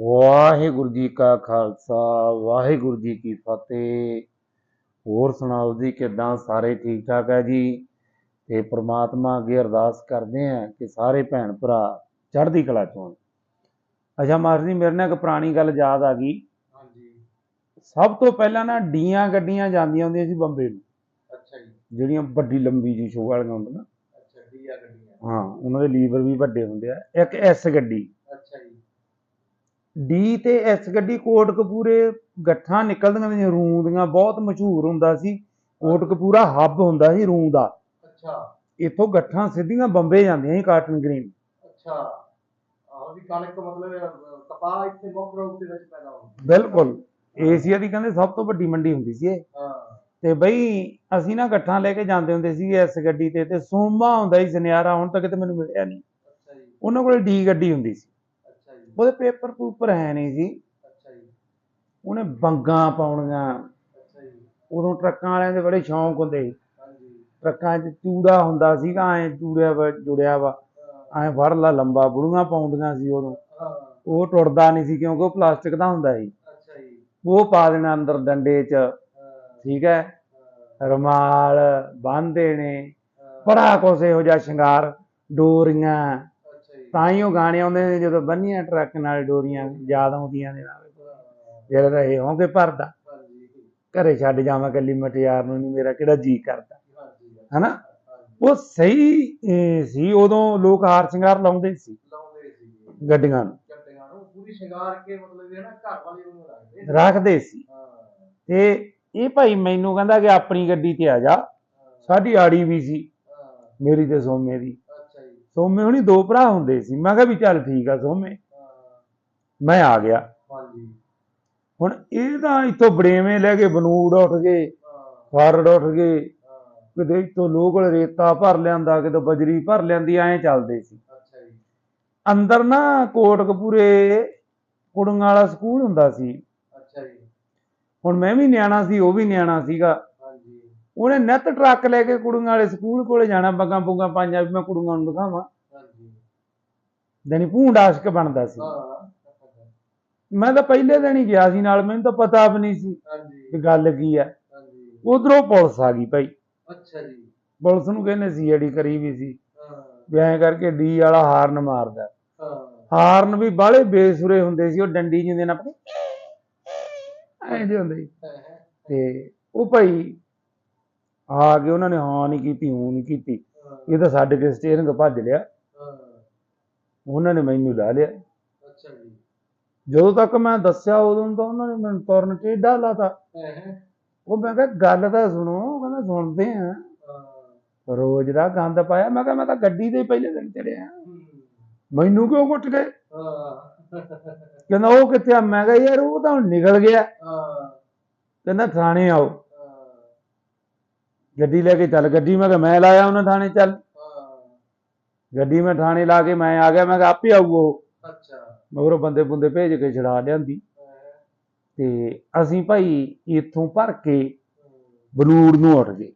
ਵਾਹਿਗੁਰੂ ਜੀ ਕਾ ਖਾਲਸਾ ਵਾਹਿਗੁਰੂ ਜੀ ਕੀ ਫਤਿਹ। ਹੋਰ ਸੁਣਾਓ ਜੀ ਕਿਦਾਂ? ਸਾਰੇ ਠੀਕ ਠਾਕ ਹੈ ਜੀ? ਤੇ ਪ੍ਰਮਾਤਮਾ ਅੱਗੇ ਅਰਦਾਸ ਕਰਦੇ ਆ ਕਿ ਸਾਰੇ ਭੈਣ ਭਰਾ ਚੜ੍ਹਦੀ ਕਲਾ ਚ ਹੋਣ। ਅੱਛਾ ਮਾਸਟਰ ਜੀ ਮੇਰੇ ਨਾਲ ਇੱਕ ਪੁਰਾਣੀ ਗੱਲ ਯਾਦ ਆ ਗਈ। ਹਾਂਜੀ। ਸਭ ਤੋਂ ਪਹਿਲਾਂ ਨਾ ਡੀਆਂ ਗੱਡੀਆਂ ਜਾਂਦੀਆਂ ਹੁੰਦੀਆਂ ਸੀ ਬੰਬੇ ਨੂੰ। ਅੱਛਾ ਜੀ। ਜਿਹੜੀਆਂ ਵੱਡੀ ਲੰਬੀ ਜੀ ਸ਼ੋਅ ਵਾਲੀਆਂ ਹੁੰਦੀਆਂ ਅੱਛਾ ਡੀਆ ਗੱਡੀਆਂ। ਹਾਂ ਉਹਨਾਂ ਦੇ ਲੀਵਰ ਵੀ ਵੱਡੇ ਹੁੰਦੇ ਆ। ਇੱਕ ਐਸ ਗੱਡੀ। ਡੀ ਤੇ ਐਸ ਗੱਡੀ ਕੋਟਕਪੂਰੇ ਗੱਠਾਂ ਨਿਕਲਦੀਆਂ ਨੇ ਰੂੰ ਦੀਆਂ ਬਹੁਤ ਮਸ਼ਹੂਰ ਹੁੰਦਾ ਸੀ। ਕੋਟਕਪੂਰਾ ਹੱਬ ਹੁੰਦਾ ਸੀ ਰੂੰ ਦਾ। ਅੱਛਾ। ਇੱਥੋਂ ਗੱਠਾਂ ਸਿੱਧੀਆਂ ਬੰਬੇ ਜਾਂਦੀਆਂ ਸੀ ਕਾਟਨ ਗ੍ਰੀਨ। ਅੱਛਾ। ਆਹ ਵੀ ਕਣਕ ਮਤਲਬ ਅਹ, ਕਪਾਹ ਇੱਥੇ ਮੁੱਖ ਰੂਪ ਦੇ ਵਿੱਚ ਪੈਦਾ ਹੁੰਦੀ ਬਿਲਕੁਲ। ਏਸ਼ੀਆ ਦੀ ਕਹਿੰਦੇ ਸਭ ਤੋਂ ਵੱਡੀ ਮੰਡੀ ਹੁੰਦੀ ਸੀ ਇਹ। ਹਾਂ। ਤੇ ਬਈ ਅਸੀਂ ਨਾ ਗੱਠਾਂ ਲੈ ਕੇ ਜਾਂਦੇ ਹੁੰਦੇ ਸੀ ਇਸ ਗੱਡੀ ਤੇ ਤੇ ਸੋਮਾ ਹੁੰਦਾ ਸੀ ਸੁਨਿਆਰਾ ਹੁਣ ਤੱਕ ਤੇ ਮੈਨੂੰ ਮਿਲਿਆ ਨਹੀਂ। ਅੱਛਾ ਜੀ। ਉਹਨਾਂ ਕੋਲ ਡੀ ਗੱਡੀ ਹੁੰਦੀ ਸੀ। ਉਹਦੇ ਪੇਪਰ ਪੂਪਰ ਹੈ ਨਹੀਂ ਸੀ ਅੱਛਾ ਜੀ। ਉਹਨੇ ਬੰਗਾਂ ਪਾਉਣੀਆਂ। ਅੱਛਾ ਜੀ। ਉਦੋਂ ਟਰੱਕਾਂ ਵਾਲਿਆਂ ਦੇ ਬੜੇ ਸ਼ੌਂਕ ਹੁੰਦੇ ਸੀ। ਹਾਂਜੀ। ਟਰੱਕਾਂ 'ਚ ਚੂੜਾ ਹੁੰਦਾ ਸੀਗਾ ਐ ਚੂੜਿਆ ਵਾ ਜੁੜਿਆ ਵਾ। ਐ ਫੜ ਲਾ ਲੰਬਾ ਬੁੜੀਆਂ ਪਾਉਂਦੀਆਂ ਸੀ ਉਦੋਂ। ਉਹ ਟੁੱਟਦਾ ਨਹੀਂ ਸੀ ਕਿਉਂਕਿ ਉਹ ਪਲਾਸਟਿਕ ਦਾ ਹੁੰਦਾ ਸੀ। ਅੱਛਾ ਜੀ। ਉਹ ਪਾ ਦੇਣਾ ਅੰਦਰ ਡੰਡੇ 'ਚ। ਠੀਕ ਹੈ। ਰਮਾਲ ਬੰਨ੍ਹ ਦੇਣੇ। ਹਾਂ, ਬੜਾ ਕੁਛ ਇਹੋ ਜਿਹਾ ਸ਼ਿੰਗਾਰ ਡੋਰੀਆਂ ਤਾਂ ਹੀ ਉਹ ਗਾਣੇ ਆਉਂਦੇ ਨੇ ਜਦੋਂ ਬੰਨੀਆਂ ਟਰੱਕ ਨਾਲ ਡੋਰੀਆਂ ਯਾਦ ਆਉਂਦੀਆਂ ਨੇ ਨਾਲ। ਜਿਹੜਾ ਰਹੇ ਹੋਗੇ ਭਰਦਾ। ਘਰੇ ਛੱਡ ਜਾਵਾਂ ਕੱਲੀ ਮਟਿਆਰ ਨੂੰ ਨਹੀਂ ਮੇਰਾ ਕਿਹੜਾ ਜੀ ਕਰਦਾ। ਹਨਾ? ਉਹ ਸਹੀ ਸੀ ਉਦੋਂ ਲੋਕ ਹਾਰ ਸ਼ਿੰਗਾਰ ਲਾਉਂਦੇ ਸੀ। ਲਾਉਂਦੇ ਸੀ। ਗੱਡੀਆਂ ਨੂੰ। ਗੱਡੀਆਂ ਨੂੰ ਪੂਰੀ ਸ਼ਿੰਗਾਰ ਕੇ ਮਤਲਬ ਇਹ ਨਾ ਘਰ ਵਾਲੇ ਨੂੰ ਰੱਖਦੇ ਸੀ। ਰੱਖਦੇ ਸੀ। ਹਾਂ। ਤੇ ਇਹ ਭਾਈ ਮੈਨੂੰ ਕਹਿੰਦਾ ਕਿ ਆਪਣੀ ਗੱਡੀ ਤੇ ਆ ਜਾ। ਸਾਡੀ ਆੜੀ ਵੀ ਸੀ। ਮੇਰੀ ਤੇ ਸੋਮੇ ਦੀ। ਸੋਮੇ ਹੁਣੀ ਦੋ ਭਰਾ ਹੁੰਦੇ ਸੀ। ਮੈਂ ਕਿਹਾ ਵੀ ਚੱਲ ਠੀਕ ਆ ਸੋਮੇ। ਮੈਂ ਆ ਗਿਆ। ਹਾਂਜੀ। ਹੁਣ ਇਹ ਤਾਂ ਇੱਥੋਂ ਬੜੇਵੇਂ ਲੈ ਕੇ ਬਨੂੜ ਉੱਠ ਗਏ ਹਾਂ। ਫਰੜ ਉੱਠ ਗਏ। ਕਿਤੇ ਇੱਥੋਂ ਲੋਕਲ ਰੇਤਾ ਭਰ ਲਿਆਂਦਾ ਕਿਤੇ ਬਜਰੀ ਭਰ ਲਿਆਂਦੀ ਐਂ ਚੱਲਦੇ ਸੀ। ਅੱਛਾ ਜੀ। ਅੰਦਰ ਨਾ ਕੋਟਕਪੂਰੇ ਕੁੜੀਆਂ ਵਾਲਾ ਸਕੂਲ ਹੁੰਦਾ ਸੀ। ਅੱਛਾ ਜੀ। ਹੁਣ ਮੈਂ ਵੀ ਨਿਆਣਾ ਸੀ ਉਹ ਵੀ ਨਿਆਣਾ ਸੀਗਾ। ਉਹਨੇ ਨਿੱਤ ਟਰੱਕ ਲੈ ਕੇ ਕੁੜੀਆਂ ਵਾਲੇ ਸਕੂਲ ਕੋਲੇ ਜਾਣਾ ਬੱਗਾਂ ਪੁੱਗਾਂ ਪਾਈਆਂ ਵੀ ਮੈਂ ਕੁੜੀਆਂ ਨੂੰ ਦਿਖਾਵਾਂ। ਹਾਂਜੀ। ਜਾਣੀ ਭੂੰਡ ਆਸ਼ਕ ਬਣਦਾ ਸੀ। ਹਾਂ ਮੈਂ ਤਾਂ ਪਹਿਲੇ ਦਿਨ ਹੀ ਗਿਆ ਸੀ ਨਾਲ ਮੈਨੂੰ ਤਾਂ ਪਤਾ ਵੀ ਨਹੀਂ ਸੀ ਹਾਂਜੀ। ਵੀ ਗੱਲ ਕੀ ਹਾਂਜੀ। ਉਧਰੋਂ ਪੁਲਿਸ ਆ ਗਈ ਭਾਈ। ਅੱਛਾ ਜੀ। ਪੁਲਿਸ ਨੂੰ ਕਹਿੰਦੇ ਸੀ ਜਿਹੜੀ ਕਰੀ ਵੀ ਸੀ। ਹਾਂ। ਵੀ ਐਂ ਕਰਕੇ ਡੀ ਵਾਲਾ ਹਾਰਨ ਮਾਰਦਾ। ਹਾਂ। ਹਾਰਨ ਵੀ ਬਾਹਲੇ ਬੇਸੁਰੇ ਹੁੰਦੇ ਸੀ ਉਹ ਡੰਡੀ ਜਿੰਦੇ ਨਾਲ ਐਂ ਜਿਹੇ ਹੁੰਦੇ ਤੇ ਉਹ ਭਾਈ ਆ ਕੇ ਉਹਨਾਂ ਨੇ ਹਾਂ ਨਹੀਂ ਕੀਤੀ ਹੂੰ ਨਹੀਂ ਕੀਤੀ। ਇਹ ਤਾਂ ਛੱਡ ਕੇ ਸਟੀਅਰਿੰਗ ਭੱਜ ਲਿਆ। ਉਹਨਾਂ ਨੇ ਮੈਨੂੰ ਲਾ ਲਿਆ। ਅੱਛਾ ਜੀ। ਜਦੋਂ ਤੱਕ ਮੈਂ ਦੱਸਿਆ ਉਦੋਂ ਤਾਂ ਉਹਨਾਂ ਨੇ ਮੈਨੂੰ ਤੁਰਨ ਟੇਢਾ ਲਾਤਾ। ਉਹ ਮੈਂ ਕਿਹਾ ਗੱਲ ਤਾਂ ਸੁਣੋ ਕਹਿੰਦਾ ਸੁਣਦੇ ਆ। ਰੋਜ਼ ਦਾ ਗੰਦ ਪਾਇਆ। ਮੈਂ ਕਿਹਾ ਮੈਂ ਤਾਂ ਗੱਡੀ ਦੇ ਪਹਿਲੇ ਦਿਨ ਚੜਿਆ। ਮੈਨੂੰ ਕਿਉਂ ਕੁੱਟ ਗਏ? ਕਹਿੰਦਾ ਉਹ ਕਿੱਥੇ ਆ? ਮੈਂ ਕਿਹਾ ਯਾਰ ਉਹ ਤਾਂ ਹੁਣ ਨਿਕਲ ਗਿਆ। ਕਹਿੰਦਾ ਥਾਣੇ ਆਓ। ਗੱਡੀ ਲੈ ਕੇ ਚੱਲ ਗੱਡੀ ਮੈਂ ਕਿਹਾ ਮੈਂ ਲਾਇਆ ਉਹਨਾਂ ਥਾਣੇ ਚੱਲ। ਗੱਡੀ ਮੈਂ ਥਾਣੇ ਲਾ ਕੇ ਮੈਂ ਆ ਗਿਆ ਮੈਂ ਕਿਹਾ ਆਪੇ ਆਊ ਉਹ। ਅੱਛਾ। ਮਗਰੋਂ ਬੰਦੇ ਬੰਦੇ ਭੇਜ ਕੇ ਛੜਾ ਲਿਆਂਦੀ। ਤੇ ਅਸੀਂ ਭਾਈ ਇੱਥੋਂ ਭਰ ਕੇ ਬਲੂੜ ਨੂੰ ਉੱਠ ਗਏ।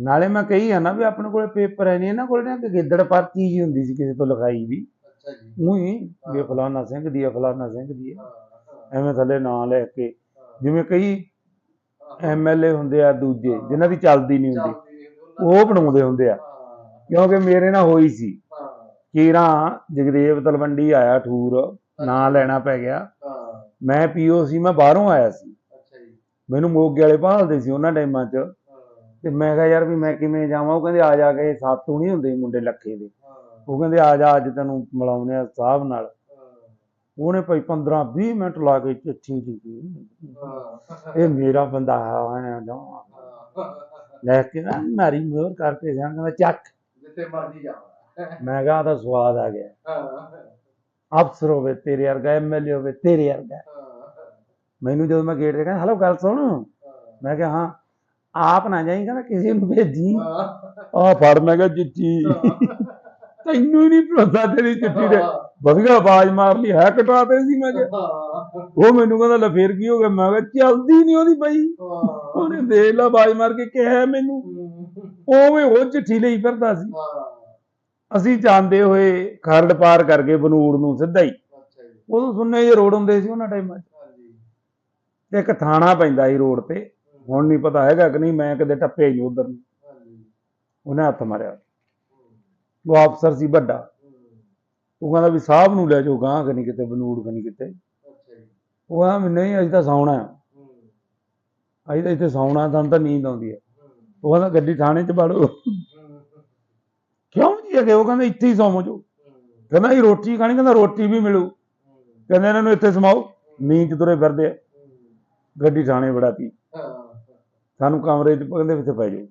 ਨਾਲੇ ਮੈਂ ਕਹੀ ਆ ਨਾ ਵੀ ਆਪਣੇ ਕੋਲੇ ਪੇਪਰ ਹੈ ਨਹੀਂ ਇਹਨਾਂ ਕੋਲ ਨਾ ਗਿੱਦੜ ਪਰਚੀ ਜੀ ਹੁੰਦੀ ਸੀ ਕਿਸੇ ਤੋਂ ਲਿਖਾਈ ਵੀ। ਅੱਛਾ ਜੀ। ਉਹੀ ਵੀ ਫਲਾਨਾ ਸਿੰਘ ਦੀ ਫਲਾਨਾ ਸਿੰਘ ਦੀ ਐਵੇਂ ਥੱਲੇ ਨਾਂ ਲੈ ਕੇ। ਜਿਵੇਂ ਕਈ ਹਾਂ ਐਮਐਲਏ ਹੁੰਦੇ ਆ ਦੂਜੇ ਜਿਨ੍ਹਾਂ ਦੀ ਚੱਲਦੀ ਨਹੀਂ ਹੁੰਦੀ। ਉਹ ਬਣਾਉਂਦੇ ਹੁੰਦੇ ਆ। ਕਿਉਂਕਿ ਮੇਰੇ ਨਾਲ ਹੋਈ ਸੀ। ਕੀਰਾਂ ਜਗਦੇਵ ਤਲਵੰਡੀ ਆਇਆ ਠੂਰ ਨਾਂ ਲੈਣਾ ਪੈ ਗਿਆ। ਮੈਂ ਪੀਓਸੀ ਮੈਂ ਬਾਹਰੋਂ ਆਇਆ ਸੀ। ਮੈਨੂੰ ਮੋਗੇ ਵਾਲੇ ਭਾਲਦੇ ਸੀ ਉਹਨਾਂ ਟਾਈਮਾਂ 'ਚ। ਤੇ ਮੈਂ ਕਿਹਾ ਯਾਰ ਵੀ ਮੈਂ ਕਿਵੇਂ ਜਾਵਾਂ? ਉਹ ਕਹਿੰਦੇ ਆ ਜਾ ਕੇ ਸਾਤੂ ਨਹੀਂ ਹੁੰਦੇ ਸੀ ਮੁੰਡੇ ਲੱਖੇ ਦੇ। ਉਹ ਕਹਿੰਦੇ ਆ ਜਾ ਅੱਜ ਤੈਨੂੰ ਮਿਲਾਉਂਦੇ ਆ ਸਾਹਿਬ ਨਾਲ। ਉਹਨੇ ਭਾਈ 15 20 ਮਿੰਟ ਲਾ ਕੇ ਚਿੱਠੀ ਦਿੱਤੀ। ਹਾਂ। ਇਹ ਮੇਰਾ ਬੰਦਾ ਆਇਆ ਜਾ ਲੈ ਕੇ ਨਾ ਮਾਰੀ ਮੋਹਰ ਕਰਕੇ ਜਾਂ ਕਹਿੰਦਾ ਚੱਕ। ਜਿੱਥੇ ਮਰਜ਼ੀ ਜਾਵਾ ਮੈਂ ਕਿਹਾ ਤਾਂ ਸਵਾਦ ਆ ਗਿਆ। ਅਫਸਰ ਹੋਵੇ ਤੇਰੇ ਵਰਗਾ ਐਮਐਲਏ ਹੋਵੇ ਤੇਰੇ ਵਰਗਾ। ਮੈਨੂੰ ਜਦੋਂ ਮੈਂ ਗੇਟ ਤੇ ਕਹਿੰਦਾ ਹਲੋ ਗੱਲ ਸੁਣ। ਮੈਂ ਕਿਹਾ ਹਾਂ ਆਪ ਨਾ ਜਾਈ ਕਹਿੰਦਾ ਕਿਸੇ ਨੂੰ ਭੇਜੀ। ਆ ਫੜ ਮੈਂ ਕਿਹਾ ਚਿੱਠੀ। ਤੈਨੂੰ ਹੀ ਨਹੀਂ ਭਰੋਸਾ ਤੇਰੀ ਚਿੱਠੀ ਦੇ ਵਧੀਆ ਆਵਾਜ਼ ਮਾਰ ਲਈ ਹੈ ਕਟਾਤੇ ਸੀ ਮੈਂ ਕਿਹਾ ਉਹ ਮੈਨੂੰ ਕਹਿੰਦਾ ਲੈ ਫੇਰ ਕੀ ਹੋ ਗਿਆ? ਮੈਂ ਕਿਹਾ ਚੱਲਦੀ ਨਹੀਂ ਉਹਦੀ ਬਾਈ। ਉਹਨੇ ਦੇਖ ਲਾ ਆਵਾਜ਼ ਮਾਰ ਕੇ ਕਿਹਾ ਮੈਨੂੰ। ਉਵੇਂ ਉਹ ਚਿੱਠੀ ਲਈ ਫਿਰਦਾ ਸੀ। ਅਸੀਂ ਜਾਂਦੇ ਹੋਏ ਖਰੜ ਪਾਰ ਕਰਕੇ ਬਨੂੜ ਨੂੰ ਸਿੱਧਾ ਹੀ। ਉਦੋਂ ਸੁਣਨੇ ਜੇ ਰੋਡ ਹੁੰਦੇ ਸੀ ਉਹਨਾਂ ਟਾਈਮਾਂ 'ਚ। ਇੱਕ ਥਾਣਾ ਪੈਂਦਾ ਸੀ ਰੋਡ ਤੇ। ਹੁਣ ਨਹੀਂ ਪਤਾ ਹੈਗਾ ਕਿ ਨਹੀਂ ਮੈਂ ਕਦੇ ਟੱਪਿਆ ਹੀ ਉਧਰ ਨੂੰ। ਉਹਨੇ ਹੱਥ ਮਾਰਿਆ। ਉਹ ਅਫਸਰ ਸੀ ਵੱਡਾ। ਉਹ ਕਹਿੰਦਾ ਵੀ ਸਾਹਿਬ ਨੂੰ ਲੈ ਜਾਓ ਗਾਂ ਕਨੀ ਕਿਤੇ ਬਨੂੜ ਕਨੀ ਕਿਤੇ। ਉਹ ਕਹਿੰਦਾ ਵੀ ਨਹੀਂ ਅਸੀਂ ਤਾਂ ਸੌਣਾ ਅਸੀਂ ਤਾਂ ਇੱਥੇ ਸੌਣਾ ਸਾਨੂੰ ਤਾਂ ਨੀਂਦ ਆਉਂਦੀ ਹੈ। ਉਹ ਕਹਿੰਦਾ ਗੱਡੀ ਥਾਣੇ 'ਚ ਹੂੰ, ਕਿਉਂ ਜੀ ਅਗੇ? ਉਹ ਕਹਿੰਦਾ ਇੱਥੇ ਹੀ ਸੌਵੋ ਜੋ। ਕਹਿੰਦਾ ਇਹ ਰੋਟੀ ਖਾਣੀ ਕਹਿੰਦਾ ਰੋਟੀ ਵੀ ਮਿਲੂ। ਕਹਿੰਦੇ ਇਹਨਾਂ ਨੂੰ ਇੱਥੇ ਸਮਾਓ ਨੀਂਦ 'ਚ ਤੁਰੇ ਫਿਰਦੇ ਆ। ਗੱਡੀ ਥਾਣੇ ਵੜਾਤੀ। ਹਾਂ, ਸਾਨੂੰ ਕਮਰੇ 'ਚ ਕਹਿੰਦੇ ਵਿੱਚ ਪੈ ਜਾਓ।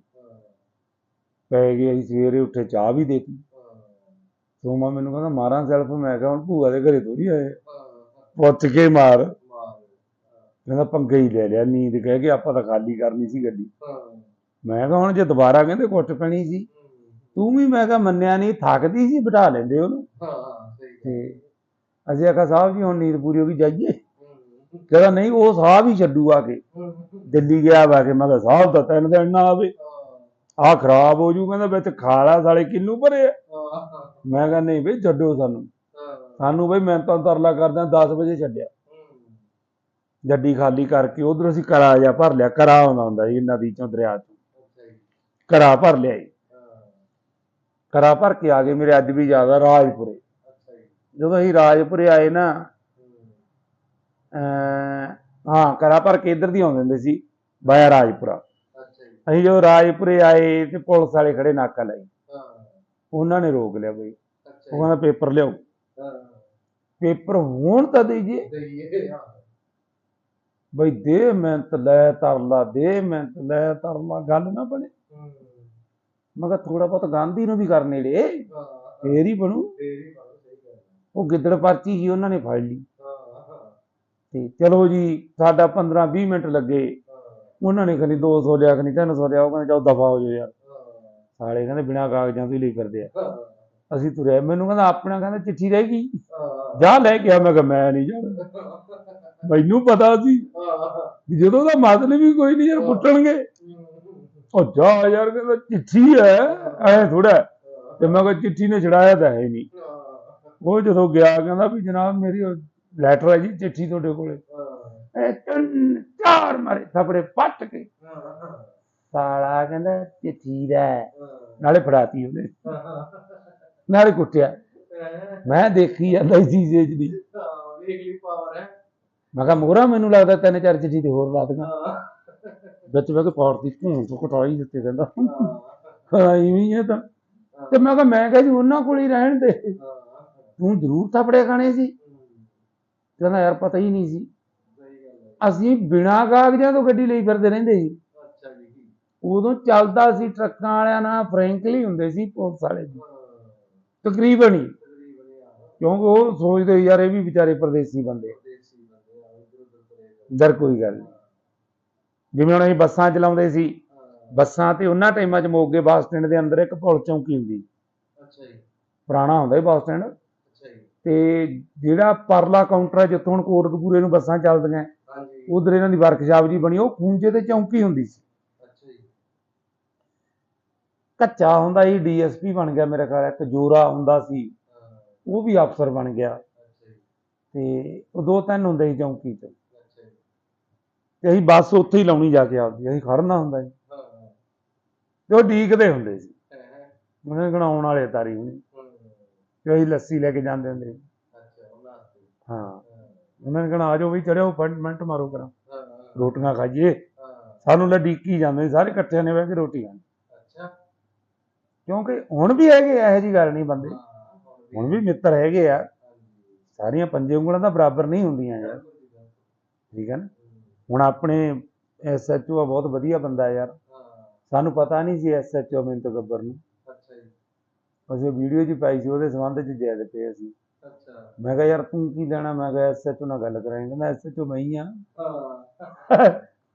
ਪੈ ਗਏ ਅਸੀਂ ਸਵੇਰੇ ਉੱਠੇ ਚਾਹ ਵੀ ਦੇਤੀ। ਸੋਮਾ ਮੈਨੂੰ ਕਹਿੰਦਾ ਮਾਰਾਂ ਸੈਲਫ ਮੈਂ ਕਿਹਾ ਹੁਣ ਭੂਆ ਦੇ ਘਰੇ ਥੋੜੀ ਆਏ। ਪੁੱਛ ਕੇ ਮਾਰ। ਕਹਿੰਦਾ ਪੰਗੇ ਹੀ ਲੈ ਲਿਆ ਨੀਂਦ ਕਹਿ ਕੇ ਆਪਾਂ ਤਾਂ ਖਾਲੀ ਕਰਨੀ ਸੀ ਗੱਡੀ। ਮੈਂ ਕਿਹਾ ਹੁਣ ਜੇ ਦੁਬਾਰਾ ਕਹਿੰਦੇ ਕੁੱਟ ਪੈਣੀ ਸੀ। ਤੂੰ ਵੀ ਮੈਂ ਕਿਹਾ ਮੰਨਿਆ ਨਹੀਂ ਥੱਕਦੀ ਸੀ ਬਿਠਾ ਲੈਂਦੇ ਉਹਨੂੰ। ਤੇ ਅਸੀਂ ਆਖਿਆ ਸਾਹਿਬ ਜੀ ਹੁਣ ਨੀਂਦ ਪੂਰੀ ਹੋ ਗਈ ਜਾਈਏ? ਕਹਿੰਦਾ ਨਹੀਂ ਉਹ ਸਾਹਿਬ ਹੀ ਛੱਡੂ ਆ ਕੇ। ਦਿੱਲੀ ਗਿਆ ਵਾ ਕੇ ਮੈਂ ਕਿਹਾ ਸਾਹਿਬ ਤਾਂ ਤਿੰਨ ਦਿਨ ਨਾ ਆਵੇ। ਆ ਖਰਾਬ ਹੋ ਜੂ ਕਹਿੰਦਾ ਵਿੱਚ ਖਾਲਾ ਸਾਲੇ ਕਿੰਨੂੰ ਭਰੇ ਆ? ਮੈਂ ਕਿਹਾ ਨਹੀਂ ਬਈ ਛੱਡੋ ਸਾਨੂੰ। ਸਾਨੂੰ ਬਈ ਮੈਂ ਤਾਂ ਤਰਲਾ ਕਰਦਾ 10 ਵਜੇ ਛੱਡਿਆ। ਗੱਡੀ ਖਾਲੀ ਕਰਕੇ ਉਧਰ ਅਸੀਂ ਕਰਾ ਜਾ ਭਰ ਲਿਆ ਕਰਾ ਆਉਂਦਾ ਹੁੰਦਾ ਸੀ ਨਦੀ ਚੋਂ ਦਰਿਆ ਚੋਂ। ਕਰਾ ਭਰ ਲਿਆ ਜੀ। ਕਰਾ ਭਰ ਕੇ ਆ ਗਏ ਮੇਰੇ ਅੱਜ ਵੀ ਆ ਰਾਜਪੁਰੇ। ਜਦੋਂ ਅਸੀਂ ਰਾਜਪੁਰੇ ਆਏ ਨਾ ਹੂੰ, ਕਰਾ ਭਰ ਕੇ ਇੱਧਰ ਦੀ ਆਉਂਦੇ ਹੁੰਦੇ ਸੀ ਬਾਇਆ ਰਾਜਪੁਰਾ। ਅਸੀਂ ਜਦੋਂ ਰਾਜਪੁਰੇ ਆਏ ਤੇ ਪੁਲਿਸ ਵਾਲੇ ਖੜੇ ਨਾਕਾ ਲਾਈ। ਉਹਨਾਂ ਨੇ ਰੋਕ ਲਿਆ ਬਈ। ਉਹ ਜੀ, ਕਹਿੰਦਾ ਪੇਪਰ ਲਿਆਓ। ਹਾਂ, ਪੇਪਰ ਹੋਣ ਤਾਂ ਦੇਈਏ। ਦਈਏ, ਹਾਂ, ਬਈ ਦੇ ਮਿਹਨਤ ਲੈ ਤਰਲਾ ਦੇ ਮਿਹਨਤ ਲੈ ਤਰਲਾ ਗੱਲ ਨਾ ਬਣੇ। ਹੂੰ, ਮੈਂ ਕਿਹਾ ਥੋੜਾ ਬਹੁਤ ਗਾਂਧੀ ਨੂੰ ਵੀ ਕਰ ਨੇੜੇ ਹਾਂ, ਫੇਰ ਹੀ ਬਣੂ। ਹੈ, ਉਹ ਗਿੱਦੜ ਪਰਚੀ ਸੀ ਉਹਨਾਂ ਨੇ ਫੜ ਲਈ। ਹਾਂ, ਹਾਂ, ਤੇ ਚਲੋ ਜੀ ਸਾਡਾ 15 20 ਮਿੰਟ ਲੱਗੇ। ਹਾਂ, ਉਹਨਾਂ ਨੇ ਕਹਿੰਦੀ 200 ਲਿਆ ਕਹਿੰਦੀ 300 ਲਿਆ। ਉਹ ਕਹਿੰਦੇ ਚਾਹ ਦਫਾ ਹੋ ਜਾਓ ਯਾਰ। ਹਾਂ, ਸਾਲੇ ਕਹਿੰਦੇ ਬਿਨਾਂ ਕਾਗਜ਼ਾਂ ਤੋਂ ਹੀ ਲਈ ਫਿਰਦੇ ਆ। ਅਸੀਂ ਤੁਰੇ ਮੈਨੂੰ ਕਹਿੰਦਾ ਆਪਣਾ ਕਹਿੰਦਾ ਚਿੱਠੀ ਰਹਿ ਗਈ। ਜਾ ਲੈ ਕੇ ਆ ਮੈਂ ਕਿਹਾ ਮੈਂ ਨਹੀਂ ਜਾਣਾ। ਮੈਨੂੰ ਪਤਾ ਸੀ ਵੀ ਜਦੋਂ ਦਾ ਮਤਲਬ ਹੀ ਕੋਈ ਨਹੀਂ ਯਾਰ ਕੁੱਟਣਗੇ ਉਹ ਜਾ ਯਾਰ ਕਹਿੰਦਾ ਚਿੱਠੀ ਹੈ। ਐ ਥੋੜਾ ਤੇ ਮੈਂ ਕਿਹਾ ਚਿੱਠੀ ਨੇ ਛੜਾਇਆ ਤਾਂ ਹੈ ਨਹੀਂ। ਉਹ ਜਦੋਂ ਗਿਆ ਕਹਿੰਦਾ ਵੀ ਜਨਾਬ ਮੇਰੀ ਲੈਟਰ ਹੈ ਜੀ ਚਿੱਠੀ ਤੁਹਾਡੇ ਕੋਲੇ। ਤਿੰਨ ਚਾਰ ਮਾਰੇ ਥਪੜੇ ਪੱਟ ਕੇ। ਸਾਲਾ ਕਹਿੰਦਾ ਚਿੱਠੀ ਦਾ। ਹਾਂ, ਨਾਲੇ ਫੜਾਤੀ ਉਹਨੇ। ਨਾਲੇ ਕੁੱਟਿਆ। ਮੈਂ ਦੇਖੀ ਜਾਂਦਾ ਸੀ ਚੀਜ਼ੇ ਦੀ ਵੇਖ ਲਈ ਪਾਵਰ ਹੈ। ਮੈਂ ਕਿਹਾ ਮੋਹਰਾ ਮੈਨੂੰ ਲੱਗਦਾ ਤਿੰਨ ਚਾਰ ਚਿੱਠੀ ਤੇ ਹੋਰ ਲਾ ਦਗਾ। ਵਿੱਚ ਮੈਂ ਕਿ ਪਾਰਟੀ ਧੂੰ ਤੋਂ ਕਟਾਈ ਦਿੱਤੇ ਕਹਿੰਦਾ। ਹਾਂ, ਹਾਂ ਇਵੇਂ ਹੀ ਹੈ ਤਾਂ। ਤੇ ਮੈਂ ਕਿਹਾ ਮੈਂ ਕਿਹਾ ਜੀ ਉਹਨਾਂ ਕੋਲ ਹੀ ਰਹਿਣ ਦੇ। ਤੂੰ ਜ਼ਰੂਰ ਥਪੜੇ ਖਾਣੇ ਸੀ। ਕਹਿੰਦਾ ਯਾਰ ਪਤਾ ਹੀ ਨਹੀਂ ਸੀ। ਅਸੀਂ ਬਿਨਾਂ ਕਾਗਜ਼ਾਂ ਤੋਂ ਗੱਡੀ ਲਈ ਫਿਰਦੇ ਰਹਿੰਦੇ ਸੀ। ਉਦੋਂ ਚੱਲਦਾ ਸੀ ਟਰੱਕਾਂ ਵਾਲਿਆਂ ਨਾਲ ਫਰੈਂਕਲੀ ਹੁੰਦੇ ਸੀ ਪੁਲਿਸ ਵਾਲੇ ਹਾਂ, ਤਕਰੀਬਨ ਹੀ। ਕਿਉਂਕਿ ਉਹ ਸੋਚਦੇ ਯਾਰ ਇਹ ਵੀ ਵਿਚਾਰੇ ਪਰਦੇਸੀ ਬੰਦੇ। ਦਰ ਕੋਈ ਗੱਲ ਨਹੀਂ। ਜਿਵੇਂ ਹੁਣ ਅਸੀਂ ਬੱਸਾਂ ਚਲਾਉਂਦੇ ਸੀ ਬੱਸਾਂ ਤੇ ਉਹਨਾਂ ਟਾਈਮਾਂ 'ਚ ਮੋਗੇ ਬੱਸ ਸਟੈਂਡ ਦੇ ਅੰਦਰ ਇੱਕ ਪੁਲ ਚੌਂਕੀ ਹੁੰਦੀ। ਅੱਛਾ ਜੀ, ਪੁਰਾਣਾ ਹੁੰਦਾ ਬੱਸ ਸਟੈਂਡ। ਅੱਛਾ ਜੀ, ਤੇ ਜਿਹੜਾ ਪਰਲਾ ਕਾਊਂਟਰ ਹੈ ਜਿੱਥੋਂ ਹੁਣ ਕੋਟਕਪੂਰੇ ਨੂੰ ਬੱਸਾਂ ਚੱਲਦੀਆਂ ਉਧਰ ਇਹਨਾਂ ਦੀ ਵਰਕਸ਼ਾਪ ਜੀ ਬਣੀ ਉਹ ਖੂੰਜੇ ਤੇ ਚੌਂਕੀ ਹੁੰਦੀ ਸੀ। ਕੱਚਾ ਹੁੰਦਾ ਸੀ ਡੀਐਸਪੀ ਬਣ ਗਿਆ ਮੇਰੇ ਖਿਆਲ ਇੱਕ ਜੋਰਾ ਹੁੰਦਾ ਸੀ। ਹਾਂ, ਉਹ ਵੀ ਅਫਸਰ ਬਣ ਗਿਆ। ਤੇ ਉਹ ਦੋ ਤਿੰਨ ਹੁੰਦੇ ਸੀ ਚੌਂਕੀ ਜੀ, ਤੇ ਅਸੀਂ ਬੱਸ ਉੱਥੇ ਹੀ ਲਾਉਣੀ ਜਾ ਕੇ ਆਪਦੀ ਅਸੀਂ ਖੜਨਾ ਹੁੰਦਾ ਸੀ। ਹਾਂ, ਤੇ ਉਹ ਡੀਕਦੇ ਹੁੰਦੇ ਸੀ। ਹੈ, ਉਹਨੇ ਗਣਾਉਣ ਵਾਲੇ ਤਾਰੀ ਹੁਣੀ ਹੂੰ, ਤੇ ਅਸੀਂ ਲੱਸੀ ਲੈ ਕੇ ਜਾਂਦੇ ਹੁੰਦੇ ਸੀ। ਹਾਂ। ਹਾਂ, ਉਹਨਾਂ ਨੇ ਕਹਣਾ ਆ ਜਾਓ ਵੀ ਚੜਿਓ ਪੰਜ ਮਿੰਟ ਮਾਰੋ ਕਰਾਂ ਹਾਂ, ਰੋਟੀਆਂ ਖਾਈਏ। ਹਾਂ, ਸਾਨੂੰ ਲੈ ਡੀਕੀ ਜਾਂਦੇ ਸਾਰੇ ਇਕੱਠੇ ਨੇ ਬਹਿ ਕੇ ਰੋਟੀ ਖਾਣੀ ਕਿਉਂਕਿ ਹੁਣ ਵੀ ਹੈਗੇ ਇਹੋ ਜੀ ਗੱਲ ਨਹੀਂ ਬੰਦੇ। ਹੁਣ ਵੀ ਮਿੱਤਰ ਹੈਗੇ ਆ। ਸਾਰੀਆਂ ਪੰਜੇ ਉਂਗਲਾਂ ਤਾਂ ਬਰਾਬਰ ਨਹੀਂ ਹੁੰਦੀਆਂ ਯਾਰ। ਜੀ। ਠੀਕ ਹੈ ਨਾ? ਹੁਣ ਆਪਣੇ ਐਸਐਚਓ ਆ ਬਹੁਤ ਵਧੀਆ ਬੰਦਾ ਯਾਰ। ਸਾਨੂੰ ਪਤਾ ਨਹੀਂ ਸੀ ਐਸਐਚਓ ਮਿੰਟ ਗੱਬਰ ਨੂੰ। ਅੱਛਾ ਜੀ, ਅਸੀਂ ਵੀਡੀਓ 'ਚ ਪਾਈ ਸੀ ਉਹਦੇ ਸੰਬੰਧ 'ਚ ਜੈਦ ਪਏ ਸੀ ਅੱਛਾ, ਮੈਂ ਕਿਹਾ ਯਾਰ ਤੂੰ ਕੀ ਲੈਣਾ? ਮੈਂ ਕਿਹਾ ਐਸਐਚਓ ਨਾਲ ਗੱਲ ਕਰਾਂਗੇ। ਕਹਿੰਦਾ ਐਸਐਚਓ ਮੈਂ ਹੀ ਆ। ਹਾਂ,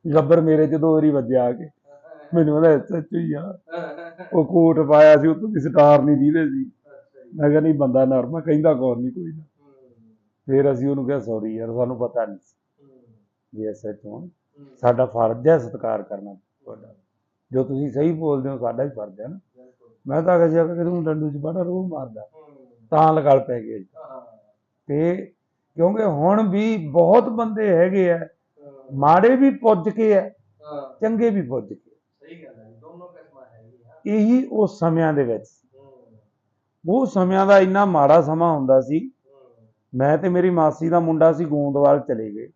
ਗੱਬਰ ਮੇਰੇ 'ਚ ਦੋ ਵਾਰੀ ਵੱਜਿਆ ਆ ਕੇ। ਮੈਨੂੰ ਕਹਿੰਦਾ ਐਸਐਚਓ ਹੀ ਆ। ਉਹ ਕੋਟ ਪਾਇਆ ਸੀ, ਉੱਤੋਂ ਦੀ ਸਟਾਰ ਨਹੀਂ ਦੀਦੇ ਸੀ। ਮੈਂ ਕਿਹਾ ਨਹੀਂ, ਬੰਦਾ ਨਰਮਾ ਕਹਿੰਦਾ ਕੌਣ ਨਹੀਂ ਕੋਈ ਨਾ। ਫਿਰ ਅਸੀਂ ਉਹਨੂੰ ਕਿਹਾ ਸੌਰੀ ਯਾਰ, ਸਾਨੂੰ ਪਤਾ ਨਹੀਂ ਸੀ ਐਸਐਚਓ ਸਾਡਾ ਫਰਜ਼ ਹੈ ਸਤਿਕਾਰ ਕਰਨਾ ਤੁਹਾਡਾ। ਜੋ ਤੁਸੀਂ ਸਹੀ ਬੋਲਦੇ ਹੋ, ਸਾਡਾ ਹੀ ਫਰਜ਼ ਹੈ ਨਾ। ਮੈਂ ਤਾਂ ਕਿਹਾ ਕਿ ਤੂੰ ਡੰਡੂ ਚ ਬੜਾ ਰੋਹ ਮਾਰਦਾ। ਤਾਂ ਲਗਲ ਪੈ ਗਿਆ ਜੀ ਤੇ ਕਿਉਂਕਿ ਹੁਣ ਵੀ ਬਹੁਤ ਬੰਦੇ ਹੈਗੇ ਆ, ਮਾੜੇ ਵੀ ਪੁੱਜ ਕੇ ਆ, ਚੰਗੇ ਵੀ ਪੁੱਜ ਕੇ ਸਹੀ ਗੱਲ ਹੈ ਜੀ, ਦੋਨੋਂ ਕਿਸਮਾਂ ਹੈਗੀਆਂ ਇਹੀ ਉਸ ਸਮਿਆਂ ਦੇ ਵਿੱਚ ਉਹ ਸਮਿਆਂ ਦਾ ਇੰਨਾ ਮਾੜਾ ਸਮਾਂ ਹੁੰਦਾ ਸੀ। ਮੈਂ ਤੇ ਮੇਰੀ ਮਾਸੀ ਦਾ ਮੁੰਡਾ ਸੀ ਗੋਂਦਵਾਲ ਚਲੇ ਗਏ।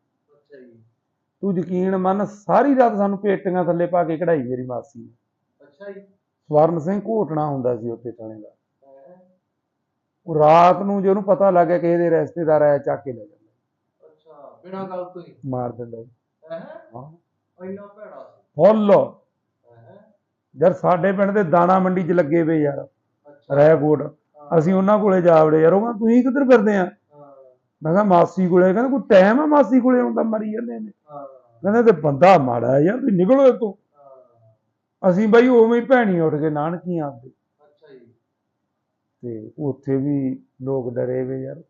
ਤੂੰ ਯਕੀਨ ਮੰਨ ਸਾਰੀ ਰਾਤ ਸਾਨੂੰ ਪੇਟੀਆਂ ਥੱਲੇ ਪਾ ਕੇ ਕਢਾਈ ਮੇਰੀ ਮਾਸੀ ਨੇ। ਅੱਛਾ ਜੀ। ਸਵਰਨ ਸਿੰਘ ਘੋਟਣਾ ਹੁੰਦਾ ਸੀ ਉੱਥੇ ਥਾਣੇ ਦਾ? ਉਹ ਰਾਤ ਨੂੰ ਜੇ ਉਹਨੂੰ ਪਤਾ ਲੱਗ ਗਿਆ ਕਿਸੇ ਦੇ ਰਿਸ਼ਤੇਦਾਰ ਆਇਆ ਚੱਕ ਕੇ ਲੈ ਜਾਂਦਾ। ਅੱਛਾ ਬਿਨਾਂ ਗੱਲ ਤੋਂ ਹੀ? ਮਾਰ ਦਿੰਦਾ ਜੀ। ਹੈ। ਇੰਨਾ ਭੈੜਾ ਸੀ। ਫੁੱਲ। ਯਾਰ ਸਾਡੇ ਪਿੰਡ ਦੇ ਦਾਣਾ ਮੰਡੀ 'ਚ ਲੱਗੇ ਪਏ ਯਾਰ ਹਾਂ, ਅਸੀਂ ਉਹਨਾਂ ਕੋਲੇ ਜਾ ਵੜੇ ਯਾਰ ਉਹ ਕਹਿੰਦਾ ਤੁਸੀਂ ਕਿੱਧਰ ਫਿਰਦੇ ਆ? ਮੈਂ ਕਿਹਾ ਮਾਸੀ ਕੋਲੇ। ਕਹਿੰਦਾ ਕੋਈ ਟਾਈਮ ਆ ਮਾਸੀ ਕੋਲੇ ਆਉਂਦਾ ਮਰੀ ਜਾਂਦੇ ਨੇ। ਕਹਿੰਦਾ ਤੇ ਬੰਦਾ ਮਾੜਾ ਯਾਰ ਤੁਸੀਂ ਨਿਕਲੋ ਇੱਥੋਂ। ਹਾਂ, ਅਸੀਂ ਬਾਈ ਉਵੇਂ ਹੀ ਭੈਣੀ ਉੱਠ ਕੇ ਨਾਨਕੀਆਂ ਆਪਦੇ। ਅੱਛਾ ਜੀ। ਤੇ ਉੱਥੇ ਵੀ ਲੋਕ ਡਰੇ ਵੇ ਯਾਰ। ਹੈ?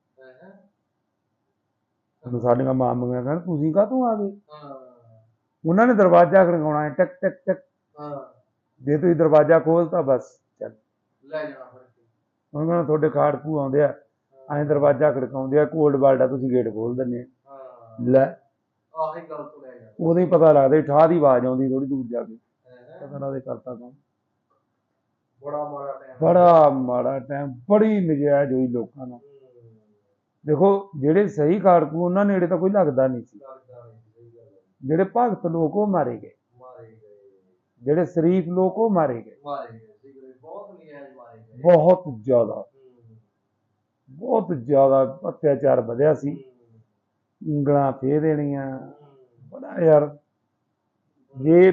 ਸਾਡੀਆਂ ਮਾਮੀਆਂ ਕਹਿੰਦਾ ਤੁਸੀਂ ਕਾਹਤੋਂ ਆ ਗਏ? ਹਾਂ। ਉਹਨਾਂ ਨੇ ਦਰਵਾਜ਼ਾ ਖੜਕਾਉਣਾ ਟਕ ਟਕ ਟਕ। ਹਾਂ। ਜੇ ਤੁਸੀਂ ਦਰਵਾਜ਼ਾ ਖੋਲਤਾ ਬਸ ਚੱਲ। ਲੈ ਜਾਣਾ ਉਹਨਾਂ ਤੁਹਾਡੇ ਖਾੜਕੂ ਆਉਂਦੇ ਆ ਐਂ ਦਰਵਾਜ਼ਾ ਖੜਕਾਉਂਦੇ ਆ ਕੋਲਡ ਬਾਲਡਾ ਤੁਸੀਂ ਗੇਟ ਖੋਲ ਦਿੰਦੇ ਆ। ਲੈ। ਆਹੀ ਗੱਲ ਤੋਂ ਲੈ ਜਾਣਾ ਉਦੋਂ ਹੀ ਪਤਾ ਲੱਗਦਾ ਠਾਹ ਦੀ ਆਵਾਜ਼ ਆਉਂਦੀ ਥੋੜੀ ਦੂਰ ਜਾ ਕੇ? ਪਤਾ ਲੱਗਦਾ ਕਰਤਾ ਕੰਮ ਬੜਾ ਮਾੜਾ ਟਾਈਮ ਬੜਾ ਮਾੜਾ ਟਾਈਮ ਬੜੀ ਨਜਾਇਜ਼ ਹੋਈ ਲੋਕਾਂ ਨਾਲ ਦੇਖੋ ਜਿਹੜੇ ਸਹੀ ਖਾੜਕੂ ਉਹਨਾਂ ਨੇੜੇ ਤਾਂ ਕੋਈ ਲੱਗਦਾ ਨਹੀਂ ਸੀ। ਜਿਹੜੇ ਭਗਤ ਲੋਕ ਉਹ ਮਾਰੇ ਗਏ। ਜਿਹੜੇ ਸ਼ਰੀਫ ਲੋਕ ਉਹ ਮਾਰੇ ਗਏ। ਮਾਰੇ। ਬਹੁਤ ਨਜਾਇਜ਼ ਮਾਰੇ ਗਏ। ਬਹੁਤ ਜ਼ਿਆਦਾ। ਬਹੁਤ ਜ਼ਿਆਦਾ ਅਤਿਆਚਾਰ ਵਧਿਆ ਸੀ। ਉਂਗਲਾਂ ਫੇ ਦੇਣੀਆਂ। ਬੜਾ ਯਾਰ ਜੇ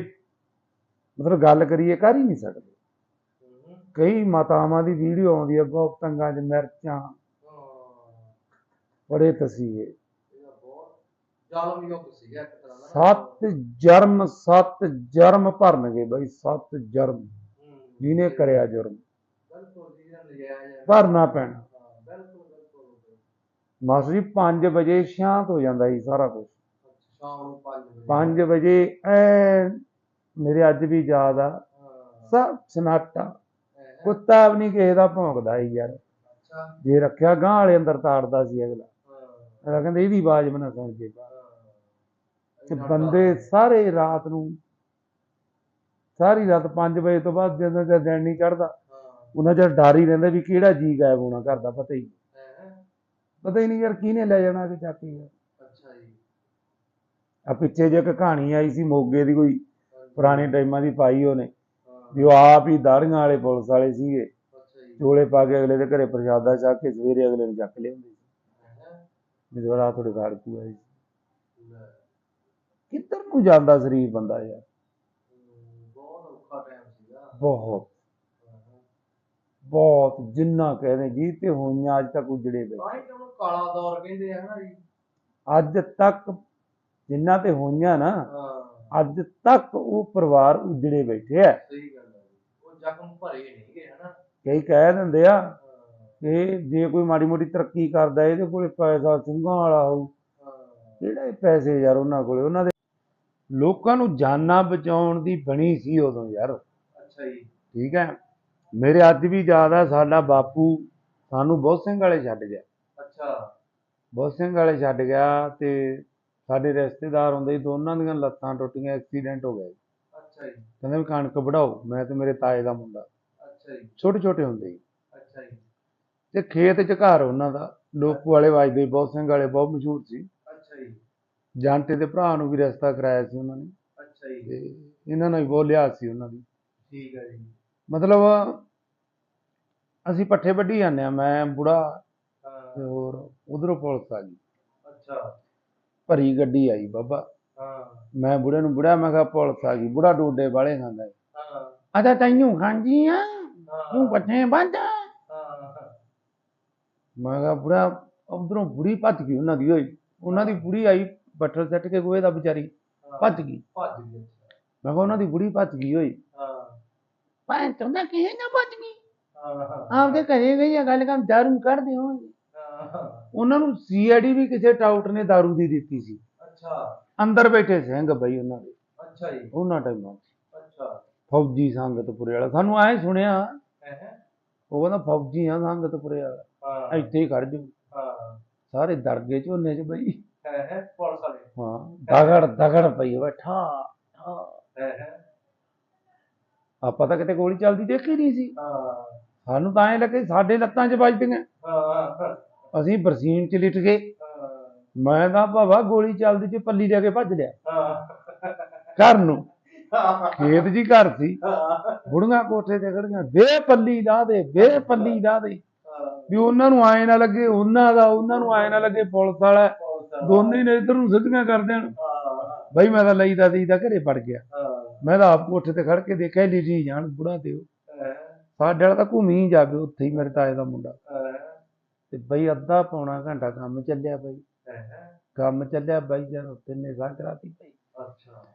ਮਤਲਬ ਗੱਲ ਕਰੀਏ ਕਰ ਹੀ ਨਹੀਂ ਸਕਦੇ। ਕਈ ਮਾਤਾਵਾਂ ਦੀ ਵੀਡੀਓ ਆਉਂਦੀ ਹੈ ਬਹੁਤ ਤੰਗਾਂ 'ਚ ਮਿਰਚਾਂ। ਬੜੇ ਤਸੀਹੇ। ਜ਼ਾਲਮ ਯੁੱਗ ਸੀਗਾ ਇੱਕ ਤਰ੍ਹਾਂ ਦਾ। ਸੱਤ ਜਰਮ ਸੱਤ ਜਰਮ ਭਰਨਗੇ ਬਈ ਸੱਤ ਜਰਮ। ਜਿਹਨੇ ਕਰਿਆ ਜੁਰਮ। ਬਿਲਕੁਲ ਜੀ ਇਹਦਾ ਨਜਾਇਜ਼ ਹੈ। ਭਰਨਾ ਪੈਣਾ। ਬਿਲਕੁਲ ਬਿਲਕੁਲ ਮਾਸਟਰ ਜੀ 5 ਵਜੇ ਸ਼ਾਂਤ ਹੋ ਜਾਂਦਾ ਸੀ ਸਾਰਾ ਕੁਝ ਸ਼ਾਮ ਨੂੰ 5 ਵਜੇ। 5 ਵਜੇ ਐ ਮੇਰੇ ਅੱਜ ਵੀ ਯਾਦ ਆ। ਸਭ ਸਨਾਟਾ। ਕੁੱਤਾ ਵੀ ਨਹੀਂ ਕਿਸੇ ਦਾ ਭੌਂਕਦਾ ਸੀ ਯਾਰ। ਜੇ ਰੱਖਿਆ ਗਾਂ ਵਾਲੇ ਅੰਦਰ ਤਾੜਦਾ ਸੀ ਅਗਲਾ। ਕਹਿੰਦਾ ਇਹਦੀ ਆਵਾਜ਼ ਬਣਾ ਸੁਣ ਜੇ। ਇੰਨਾ ਬੰਦੇ ਸਾਰੇ ਰਾਤ ਨੂੰ ਸਾਰੀ ਰਾਤ 5 ਵਜੇ ਤੋਂ ਬਾਅਦ ਜਦੋਂ ਤੱਕ ਦਿਨ ਨਹੀਂ ਚੜਦਾ ਉਹਨਾਂ ਚਿਰ ਡਰ ਹੀ ਰਹਿੰਦਾ ਵੀ ਕਿਹੜਾ ਜੀ ਗਾਇਬ ਹੋਣਾ ਘਰ ਦਾ ਪਤਾ ਹੀ। ਪਤਾ ਹੀ ਨਹੀਂ ਯਾਰ ਕਿਹਨੇ ਲੈ ਜਾਣਾ ਕਿ ਚੱਕ ਕੇ ਅੱਛਾ ਜੀ। ਆ ਪਿੱਛੇ ਜੇ ਇੱਕ ਕਹਾਣੀ ਆਈ ਸੀ ਮੋਗੇ ਦੀ ਕੋਈ। ਪੁਰਾਣੇ ਟਾਈਮਾਂ ਦੀ ਪਾਈ ਉਹਨੇ ਵੀ ਉਹ ਆਪ ਹੀ ਦਾੜੀਆਂ ਵਾਲੇ ਪੁਲਿਸ ਵਾਲੇ ਸੀਗੇ। ਚੋਲੇ ਪਾ ਕੇ ਅਗਲੇ ਦੇ ਘਰੇ ਪ੍ਰਸ਼ਾਦਾ ਛਕ ਕੇ ਸਵੇਰੇ ਅਗਲੇ ਨੂੰ ਚੱਕ ਲਿਆਉਂਦੇ ਸੀ। ਵੀ ਕੂ ਆਈ। ਕਿੱਧਰ ਨੂੰ ਜਾਂਦਾ ਸ਼ਰੀਫ ਬੰਦਾ ਯਾਰ? ਬਹੁਤ ਔਖਾ ਟਾਈਮ ਸੀਗਾ। ਬਹੁਤ। ਜਿੰਨਾ ਕਹਿੰਦੇ ਜੀ ਤੇ ਹੋਈਆਂ ਅੱਜ ਤੱਕ ਉਜੜੇ ਪਏ ਤਾਂ ਹੀ ਤਾਂ ਉਹਨੂੰ ਕਾਲਾ ਦੌਰ ਕਹਿੰਦੇ ਆ ਨਾ ਜੀ। ਅੱਜ ਤੱਕ ਜਿੰਨਾ ਤੇ ਹੋਈਆਂ ਨਾ ਅੱਜ ਤੱਕ ਉਹ ਪਰਿਵਾਰ ਉਜੜੇ ਬੈਠੇ ਆ। ਸਹੀ ਗੱਲ ਹੈ। ਉਹ ਜ਼ਖਮ ਭਰੇ ਨਹੀਂਗੇ ਹਨਾ। ਕਈ ਕਹਿ ਦਿੰਦੇ ਆ ਕਿ ਜੇ ਕੋਈ ਮਾੜੀ ਮੋਟੀ ਤਰੱਕੀ ਕਰਦਾ ਇਹਦੇ ਕੋਲੇ ਪੈਸਾ ਸਿੰਘਾਂ ਵਾਲਾ ਹੋਊ। ਕਿਹੜੇ ਪੈਸੇ ਯਾਰ ਉਹਨਾਂ ਕੋਲੇ? ਉਹਨਾਂ ਦੇ ਲੋਕਾਂ ਨੂੰ ਜਾਨਾਂ ਬਚਾਉਣ ਦੀ ਬਣੀ ਸੀ ਉਦੋਂ ਯਾਰ। ਅੱਛਾ ਜੀ। ਠੀਕ ਹੈ। ਮੇਰੇ ਅੱਜ ਵੀ ਯਾਦ ਆ ਸਾਡਾ ਬਾਪੂ ਸਾਨੂੰ ਬਹੁਤ ਸਿੰਘ ਵਾਲੇ ਛੱਡ ਗਿਆ। ਅੱਛਾ। ਬਹੁਤ ਸਿੰਘ ਵਾਲੇ ਛੱਡ ਗਿਆ ਤੇ ਸਾਡੇ ਰਿਸ਼ਤੇਦਾਰ ਹੁੰਦੇ ਸੀ ਦੋਨਾਂ ਦੀਆਂ ਲੱਤਾਂ ਟੁੱਟੀਆਂ ਐਕਸੀਡੈਂਟ ਹੋ ਗਿਆ। ਅੱਛਾ ਜੀ। ਕਹਿੰਦੇ ਵੀ ਕਣਕ ਵਢਾਓ ਮੈਂ ਤੇ ਮੇਰੇ ਤਾਏ ਦਾ ਮੁੰਡਾ। ਅੱਛਾ ਜੀ। ਛੋਟੇ ਛੋਟੇ ਹੁੰਦੇ ਸੀ। ਅੱਛਾ ਜੀ। ਤੇ ਖੇਤ 'ਚ ਘਰ ਉਹਨਾਂ ਦਾ ਲੋਕੂ ਵਾਲੇ ਵੱਜਦੇ ਬਹੁਤ ਸਿੰਘ ਵਾਲੇ ਬਹੁਤ ਮਸ਼ਹੂਰ ਸੀ। ਜਾਂਟੇ ਦੇ ਭਰਾ ਨੂੰ ਵੀ ਰਿਸ਼ਤਾ ਕਰਾਇਆ ਸੀ ਉਹਨਾਂ ਨੇ। ਅੱਛਾ ਜੀ। ਤੇ ਇਹਨਾਂ ਨਾਲ ਵੀ ਬਹੁਤ ਲਿਹਾਜ਼ ਸੀ ਉਹਨਾਂ ਦੀ। ਠੀਕ ਹੈ ਜੀ। ਮਤਲਬ ਅਸੀਂ ਪੱਠੇ ਵੱਢੀ ਜਾਂਦੇ ਆ ਮੈਂ ਬੁੜਾ ਤੇ ਹਾਂ ਹੋਰ ਉਧਰੋਂ ਪੁਲਿਸ ਆ ਗਈ। ਅੱਛਾ। ਭਰੀ ਗੱਡੀ ਆਈ ਬਾਬਾ। ਹਾਂ। ਮੈਂ ਬੁੜੇ ਨੂੰ ਬੁੜਾ ਮੈਂ ਕਿਹਾ ਪੁਲਿਸ ਆ ਗਈ। ਬੁੜਾ ਡੋਡੇ ਵਾਲੇ ਖਾਂਦਾ। ਹਾਂ। ਅੱਛਾ ਤੈਨੂੰ ਖਾਂਜੀ ਆ? ਤੂੰ ਹਾਂ ਪੱਠੇ ਵੱਢ। ਹਾਂ। ਮੈਂ ਕਿਹਾ ਬੁੜਾ ਉਧਰੋਂ ਬੁੜੀ ਭੱਜ ਗਈ ਉਹਨਾਂ ਦੀ ਹੋਈ। ਉਹਨਾਂ ਦੀ ਬੁੜੀ ਆਈ ਬੱਠਲ ਸੱਟ ਕੇ ਗੋਏ ਦਾ ਵਿਚਾਰੀ ਭੱਜ ਗਈ। ਭੱਜ ਗਈ ਮੈਂ ਕਿਹਾ ਉਹਨਾਂ ਦੀ ਬੁੜੀ ਭੱਜ ਗਈ ਹੋਈ ਹਾਂ। ਭਾਂ ਤੁੰਦਾ ਕਿਹੇ ਨਾ ਭੱਜ ਗਈ। ਹਾਂ ਆਪਦੇ ਘਰੇ ਗਈ ਆ ਗੱਲ ਕੰਮ ਦਾਰੂ ਕੱਢਦੇ ਹੋਣਗੇ ਉਹਨਾਂ ਨੂੰ ਸੀਆਈਡੀ ਵੀ ਕਿਸੇ ਟਾਊਟ ਨੇ ਦਾਰੂ ਦੀ ਦਿੱਤੀ ਸੀ। ਅੱਛਾ। ਅੰਦਰ ਬੈਠੇ ਸਿੰਘ ਬਈ ਉਹਨਾਂ ਦੇ। ਅੱਛਾ ਜੀ। ਉਹਨਾਂ ਟਾਈਮਾਂ ਅੱਛਾ। ਫੌਜੀ ਸੰਗਤਪੁਰੇ ਵਾਲਾ। ਸਾਨੂੰ ਐ ਸੁਣਿਆ ਉਹ ਕਹਿੰਦਾ ਫੌਜੀ ਆ ਸੰਗਤਪੁਰੇ ਵਾਲਾ। ਹਾਂ। ਇੱਥੇ ਹੀ ਖੜ ਜਾਊ ਹਾਂ। ਸਾਰੇ ਦਰਗੇ ਝੋਨੇ ਚ ਬਈ। ਹੈ ਹੈ ਪੁਲਿਸ ਵਾਲੇ। ਹਾਂ ਦਗੜ ਦਗੜ ਪਈ ਹੋਵੇ ਠਾ ਠਾ। ਹੈ ਹੈ। ਆਪਾਂ ਤਾਂ ਕਿਤੇ ਗੋਲੀ ਚੱਲਦੀ ਦੇਖੀ ਨਹੀਂ ਸੀ। ਹਾਂ। ਸਾਨੂੰ ਤਾਂ ਐ ਲੱਗੇ ਸਾਡੇ ਲੱਤਾਂ 'ਚ ਵੱਜਦੀਆਂ। ਹਾਂ ਅਸੀਂ ਬਰਸੀਨ 'ਚ ਲਿਟ ਗਏ। ਮੈਂ ਤਾਂ ਭਾਵਾ ਗੋਲੀ ਚੱਲਦੀ 'ਚ ਪੱਲੀ ਦੇ ਕੇ ਭੱਜ ਲਿਆ। ਹਾਂ। ਘਰ ਨੂੰ। ਖੇਤ ਜੀ ਘਰ ਸੀ। ਬੁੜੀਆਂ ਕੋਠੇ ਤੇ ਖੜੀਆਂ। ਵੇ ਪੱਲੀ ਲਾ ਦੇ ਵੇ ਪੱਲੀ ਲਾ ਦੇ। ਵੀ ਉਹਨਾਂ ਨੂੰ ਆਏ ਨਾ ਲੱਗੇ ਉਹਨਾਂ ਦਾ ਉਹਨਾਂ ਨੂੰ ਆਏ ਨਾ ਲੱਗੇ ਪੁਲਿਸ ਵਾਲਾ। ਦੋਨੇ ਨੇ ਇੱਧਰ ਨੂੰ ਸਿੱਧੀਆਂ ਕਰ ਦੇਣ। ਬਈ ਮੈਂ ਤਾਂ ਲਈਦਾ ਤਾਂ ਘਰੇ ਵੜ ਗਿਆ। ਮੈਂ ਤਾਂ ਆਪ ਕੋਠੇ ਤੇ ਖੜ ਕੇ ਦੇਖਿਆ ਲਿਟੀ ਜਾਣ ਬੁੜਾ ਤੇ ਉਹ। ਸਾਡੇ ਵਾਲਾ ਤਾਂ ਘੁੰਮੀ ਜਾਵੇ ਉੱਥੇ ਹੀ ਮੇਰੇ ਤਾਏ ਦਾ ਮੁੰਡਾ। ਤੇ ਬਈ ਅੱਧਾ ਪੌਣਾ ਘੰਟਾ ਕੰਮ ਚੱਲਿਆ ਬਈ। ਕੰਮ ਚੱਲਿਆ ਬਾਈ ਜਦ ਤਿੰਨੇ ਸਾਹ ਕਰਾਤੀ ਬਈ। ਅੱਛਾ।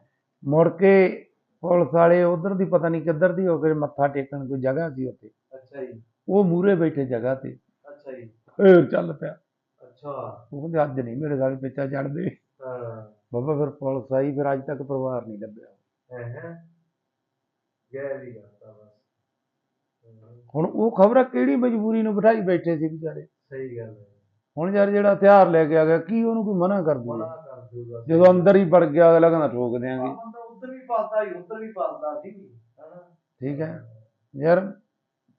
ਮੁੜ ਕੇ ਪੁਲਿਸ ਵਾਲੇ ਉਧਰ ਦੀ ਪਤਾ ਨਹੀਂ ਕਿੱਧਰ ਦੀ ਹੋ ਕੇ ਮੱਥਾ ਟੇਕਣ ਕੋਈ ਜਗ੍ਹਾ ਸੀ ਉੱਥੇ। ਅੱਛਾ ਜੀ। ਉਹ ਮੂਰੇ ਬੈਠੇ ਜਗ੍ਹਾ ਤੇ। ਅੱਛਾ ਜੀ। ਫੇਰ ਚੱਲ ਪਿਆ। ਅੱਛਾ। ਉਹ ਕਹਿੰਦੇ ਅੱਜ ਨਹੀਂ ਮੇਰੇ ਸਾਲੇ ਪਿੱਛਾ ਚੜਦੇ ਹਾਂ। ਬਾਬਾ ਫਿਰ ਪੁਲਿਸ ਆਈ ਫਿਰ ਅੱਜ ਤੱਕ ਪਰਿਵਾਰ ਨਹੀਂ ਲੱਭਿਆ। ਹੈ ਵੀ ਕਰਤਾ ਬਸ। ਹੁਣ ਉਹ ਖਬਰ ਕਿਹੜੀ ਮਜਬੂਰੀ ਨੂੰ ਬਿਠਾਈ ਬੈਠੇ ਸੀ ਵਿਚਾਰੇ? ਸਹੀ ਗੱਲ ਹੈ। ਹੁਣ ਯਾਰ ਜਿਹੜਾ ਹਥਿਆਰ ਲੈ ਕੇ ਆ ਗਿਆ ਕੀ ਉਹਨੂੰ ਕੋਈ ਮਨਾ ਕਰ ਮਨਾ ਦੂਗਾ ਕਰ ਦੂਗਾ। ਜਦੋਂ ਅੰਦਰ ਹੀ ਵੜ ਗਿਆ ਅਗਲਾ ਕਹਿੰਦਾ ਠੋਕ ਬੰਦਾ ਉੱਧਰ ਵੀ ਪਾਲਦਾ ਹੀ ਉੱਧਰ ਵੀ ਪਾਲਦਾ ਸੀ। ਠੀਕ ਹੈ। ਯਾਰ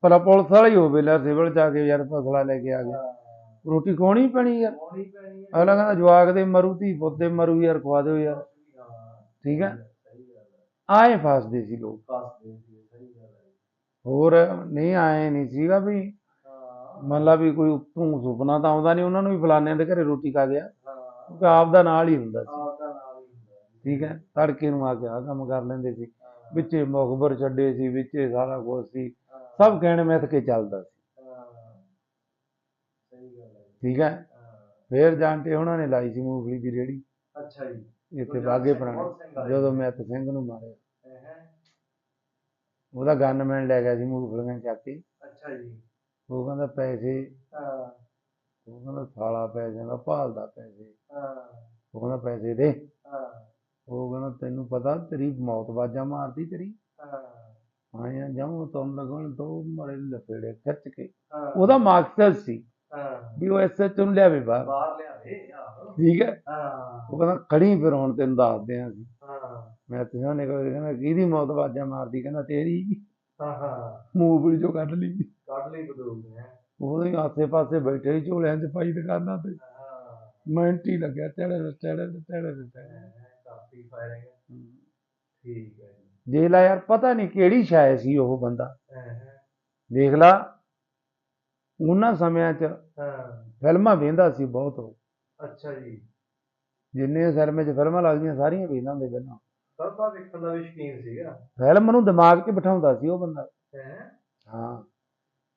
ਭਲਾ ਪੁਲਿਸ ਵਾਲਾ ਹੀ ਹੋਵੇ ਲੈ ਸਿਵਲ ਆ ਕੇ ਯਾਰ ਫਸਲਾ ਲੈ ਕੇ ਆ ਗਿਆ। ਰੋਟੀ ਖਵਾਉਣੀ ਪੈਣੀ ਯਾਰ। ਅਗਲਾ ਕਹਿੰਦਾ ਜਵਾਕ ਦੇ ਮਰੂ ਧੀ ਪੁੱਤ ਦੇ ਮਰੂ ਯਾਰ ਖਵਾ ਦਿਓ ਯਾਰ। ਠੀਕ ਹੈ? ਆਏ ਫਸਦੇ ਸੀ ਲੋਕ। ਹੋਰ ਨਹੀਂ ਆਏ ਨਹੀਂ ਸੀਗਾ ਵੀ ਮੰਨ ਲਾ ਵੀ ਕੋਈ ਉੱਤੋਂ ਸੁਪਨਾ ਤਾਂ ਆਉਂਦਾ ਨਹੀਂ ਉਹਨਾਂ ਨੂੰ ਵੀ ਫਲਾਨਿਆਂ ਦੇ ਘਰੇ ਰੋਟੀ ਖਾ ਗਿਆ। ਕਿਉਂਕਿ ਆਪ ਦਾ ਨਾਲ ਹੀ ਹੁੰਦਾ ਸੀ। ਠੀਕ ਹੈ? ਤੜਕੇ ਨੂੰ ਆ ਕੇ ਆਹ ਕੰਮ ਕਰ ਲੈਂਦੇ ਸੀ। ਵਿੱਚੇ ਮੁਖਬਰ ਛੱਡੇ ਸੀ ਵਿੱਚੇ ਸਾਰਾ ਕੁਝ ਸੀ। ਸਭ ਕਹਿਣ ਮਿੱਥ ਕੇ ਚੱਲਦਾ ਸੀ। ਠੀਕ ਹੈ? ਫੇਰ ਜਾਂਟੇ ਉਹਨਾਂ ਨੇ ਲਾਈ ਸੀ ਮੂੰਗਫਲੀ ਦੀ ਰੇੜੀ। ਅੱਛਾ ਜੀ। ਇੱਥੇ ਬਾਗੇ ਪੁਰਾਣੇ। ਜਦੋਂ ਮੈਤ ਸਿੰਘ ਨੂੰ ਮਾਰਿਆ। ਉਹਦਾ ਗਨਮੈਨ ਲੈ ਗਿਆ ਸੀ ਮੂੰਗਫਲੀਆਂ ਚੱਕ ਕੇ। ਅੱਛਾ ਜੀ। ਉਹ ਕਹਿੰਦਾ ਪੈਸੇ। ਹਾਂ। ਉਹ ਕਹਿੰਦਾ ਸਾਲਾ ਪੈਸਿਆਂ ਦਾ ਭਾਲਦਾ ਪੈਸੇ। ਹਾਂ। ਉਹ ਕਹਿੰਦਾ ਪੈਸੇ ਦੇ। ਹਾਂ। ਉਹ ਕਹਿੰਦਾ ਤੈਨੂੰ ਪਤਾ ਤੇਰੀ ਮੌਤ ਬਾਜਾ ਮਾਰਦੀ ਤੇਰੀ। ਹਾਂ। ਆਇਆ ਜਾਉਂ ਤੁਮ ਲਗਣ ਦੋ ਮਰੇ ਲਪੇੜੇ ਖਿੱਚ ਕੇ। ਉਹਦਾ ਮਕਸਦ ਸੀ। ਵੀ ਉਹ ਐਸਐਚ ਨੂੰ ਲਿਆਵੇ ਬਾਹਰ। ਬਾਹਰ ਲਿਆਵੇ ਆਹੋ। ਠੀਕ ਹੈ? ਹਾਂ। ਉਹ ਕਹਿੰਦਾ ਖੜੀ ਫਿਰ ਹੁਣ ਤੈਨੂੰ ਦੱਸਦੇ ਆਂ ਅਸੀਂ। ਹਾਂ। ਮੈਂ ਤੇ ਉਹਨੇ ਕਹਿੰਦਾ ਕਿਹਦੀ ਮੌਤ ਬਾਜਾ ਮਾਰਦੀ? ਕਹਿੰਦਾ ਤੇਰੀ ਹਾਂ। ਹਾਂ ਮੂੰਗਫਲੀ ਚੋਂ ਕੱਢ ਲਈ। ਕੱਢ ਲਈ ਬਦੂਲ ਨੇ। ਉਹਦੇ ਆਸੇ ਪਾਸੇ ਬੈਠੇ ਹੀ ਝੋਲਿਆਂ 'ਚ ਪਾਈ ਦੁਕਾਨਾਂ ਤੇ। ਹਾਂ। ਮਿੰਟ ਹੀ ਲੱਗਿਆ ਟੜੇ ਟੜੇ ਟੜੇ ਕਾਫੀ ਫਾਇਰਿੰਗ। ਠੀਕ ਹੈ ਜੀ। ਲਾ ਯਾਰ ਪਤਾ ਨਹੀਂ ਕਿਹੜੀ ਸ਼ਾਇ ਸੀ ਉਹ ਬੰਦਾ। ਹਾਂ ਹਾਂ, ਦੇਖ ਲਾ। ਉਹਨਾਂ ਸਮਿਆਂ 'ਚ ਹਾਂ। ਫਿਲਮਾਂ ਵੇਂਦਾ ਸੀ ਬਹੁਤ ਉਹ। ਅੱਛਾ ਜੀ। ਜਿੰਨੇ ਸਿਨੇਮੇ 'ਚ ਫਿਲਮਾਂ ਲੱਗਦੀਆਂ ਸਾਰੀਆਂ ਵੇਖਦਾ ਹੁੰਦੇ ਪਹਿਲਾਂ। ਸਰਬਾ ਵੇਖਣ ਦਾ ਵੀ ਸ਼ੌਕੀਨ ਸੀਗਾ। ਫਿਲਮ ਨੂੰ ਦਿਮਾਗ 'ਚ ਬਿਠਾਉਂਦਾ ਸੀ ਉਹ ਬੰਦਾ। ਹੈ? ਹਾਂ।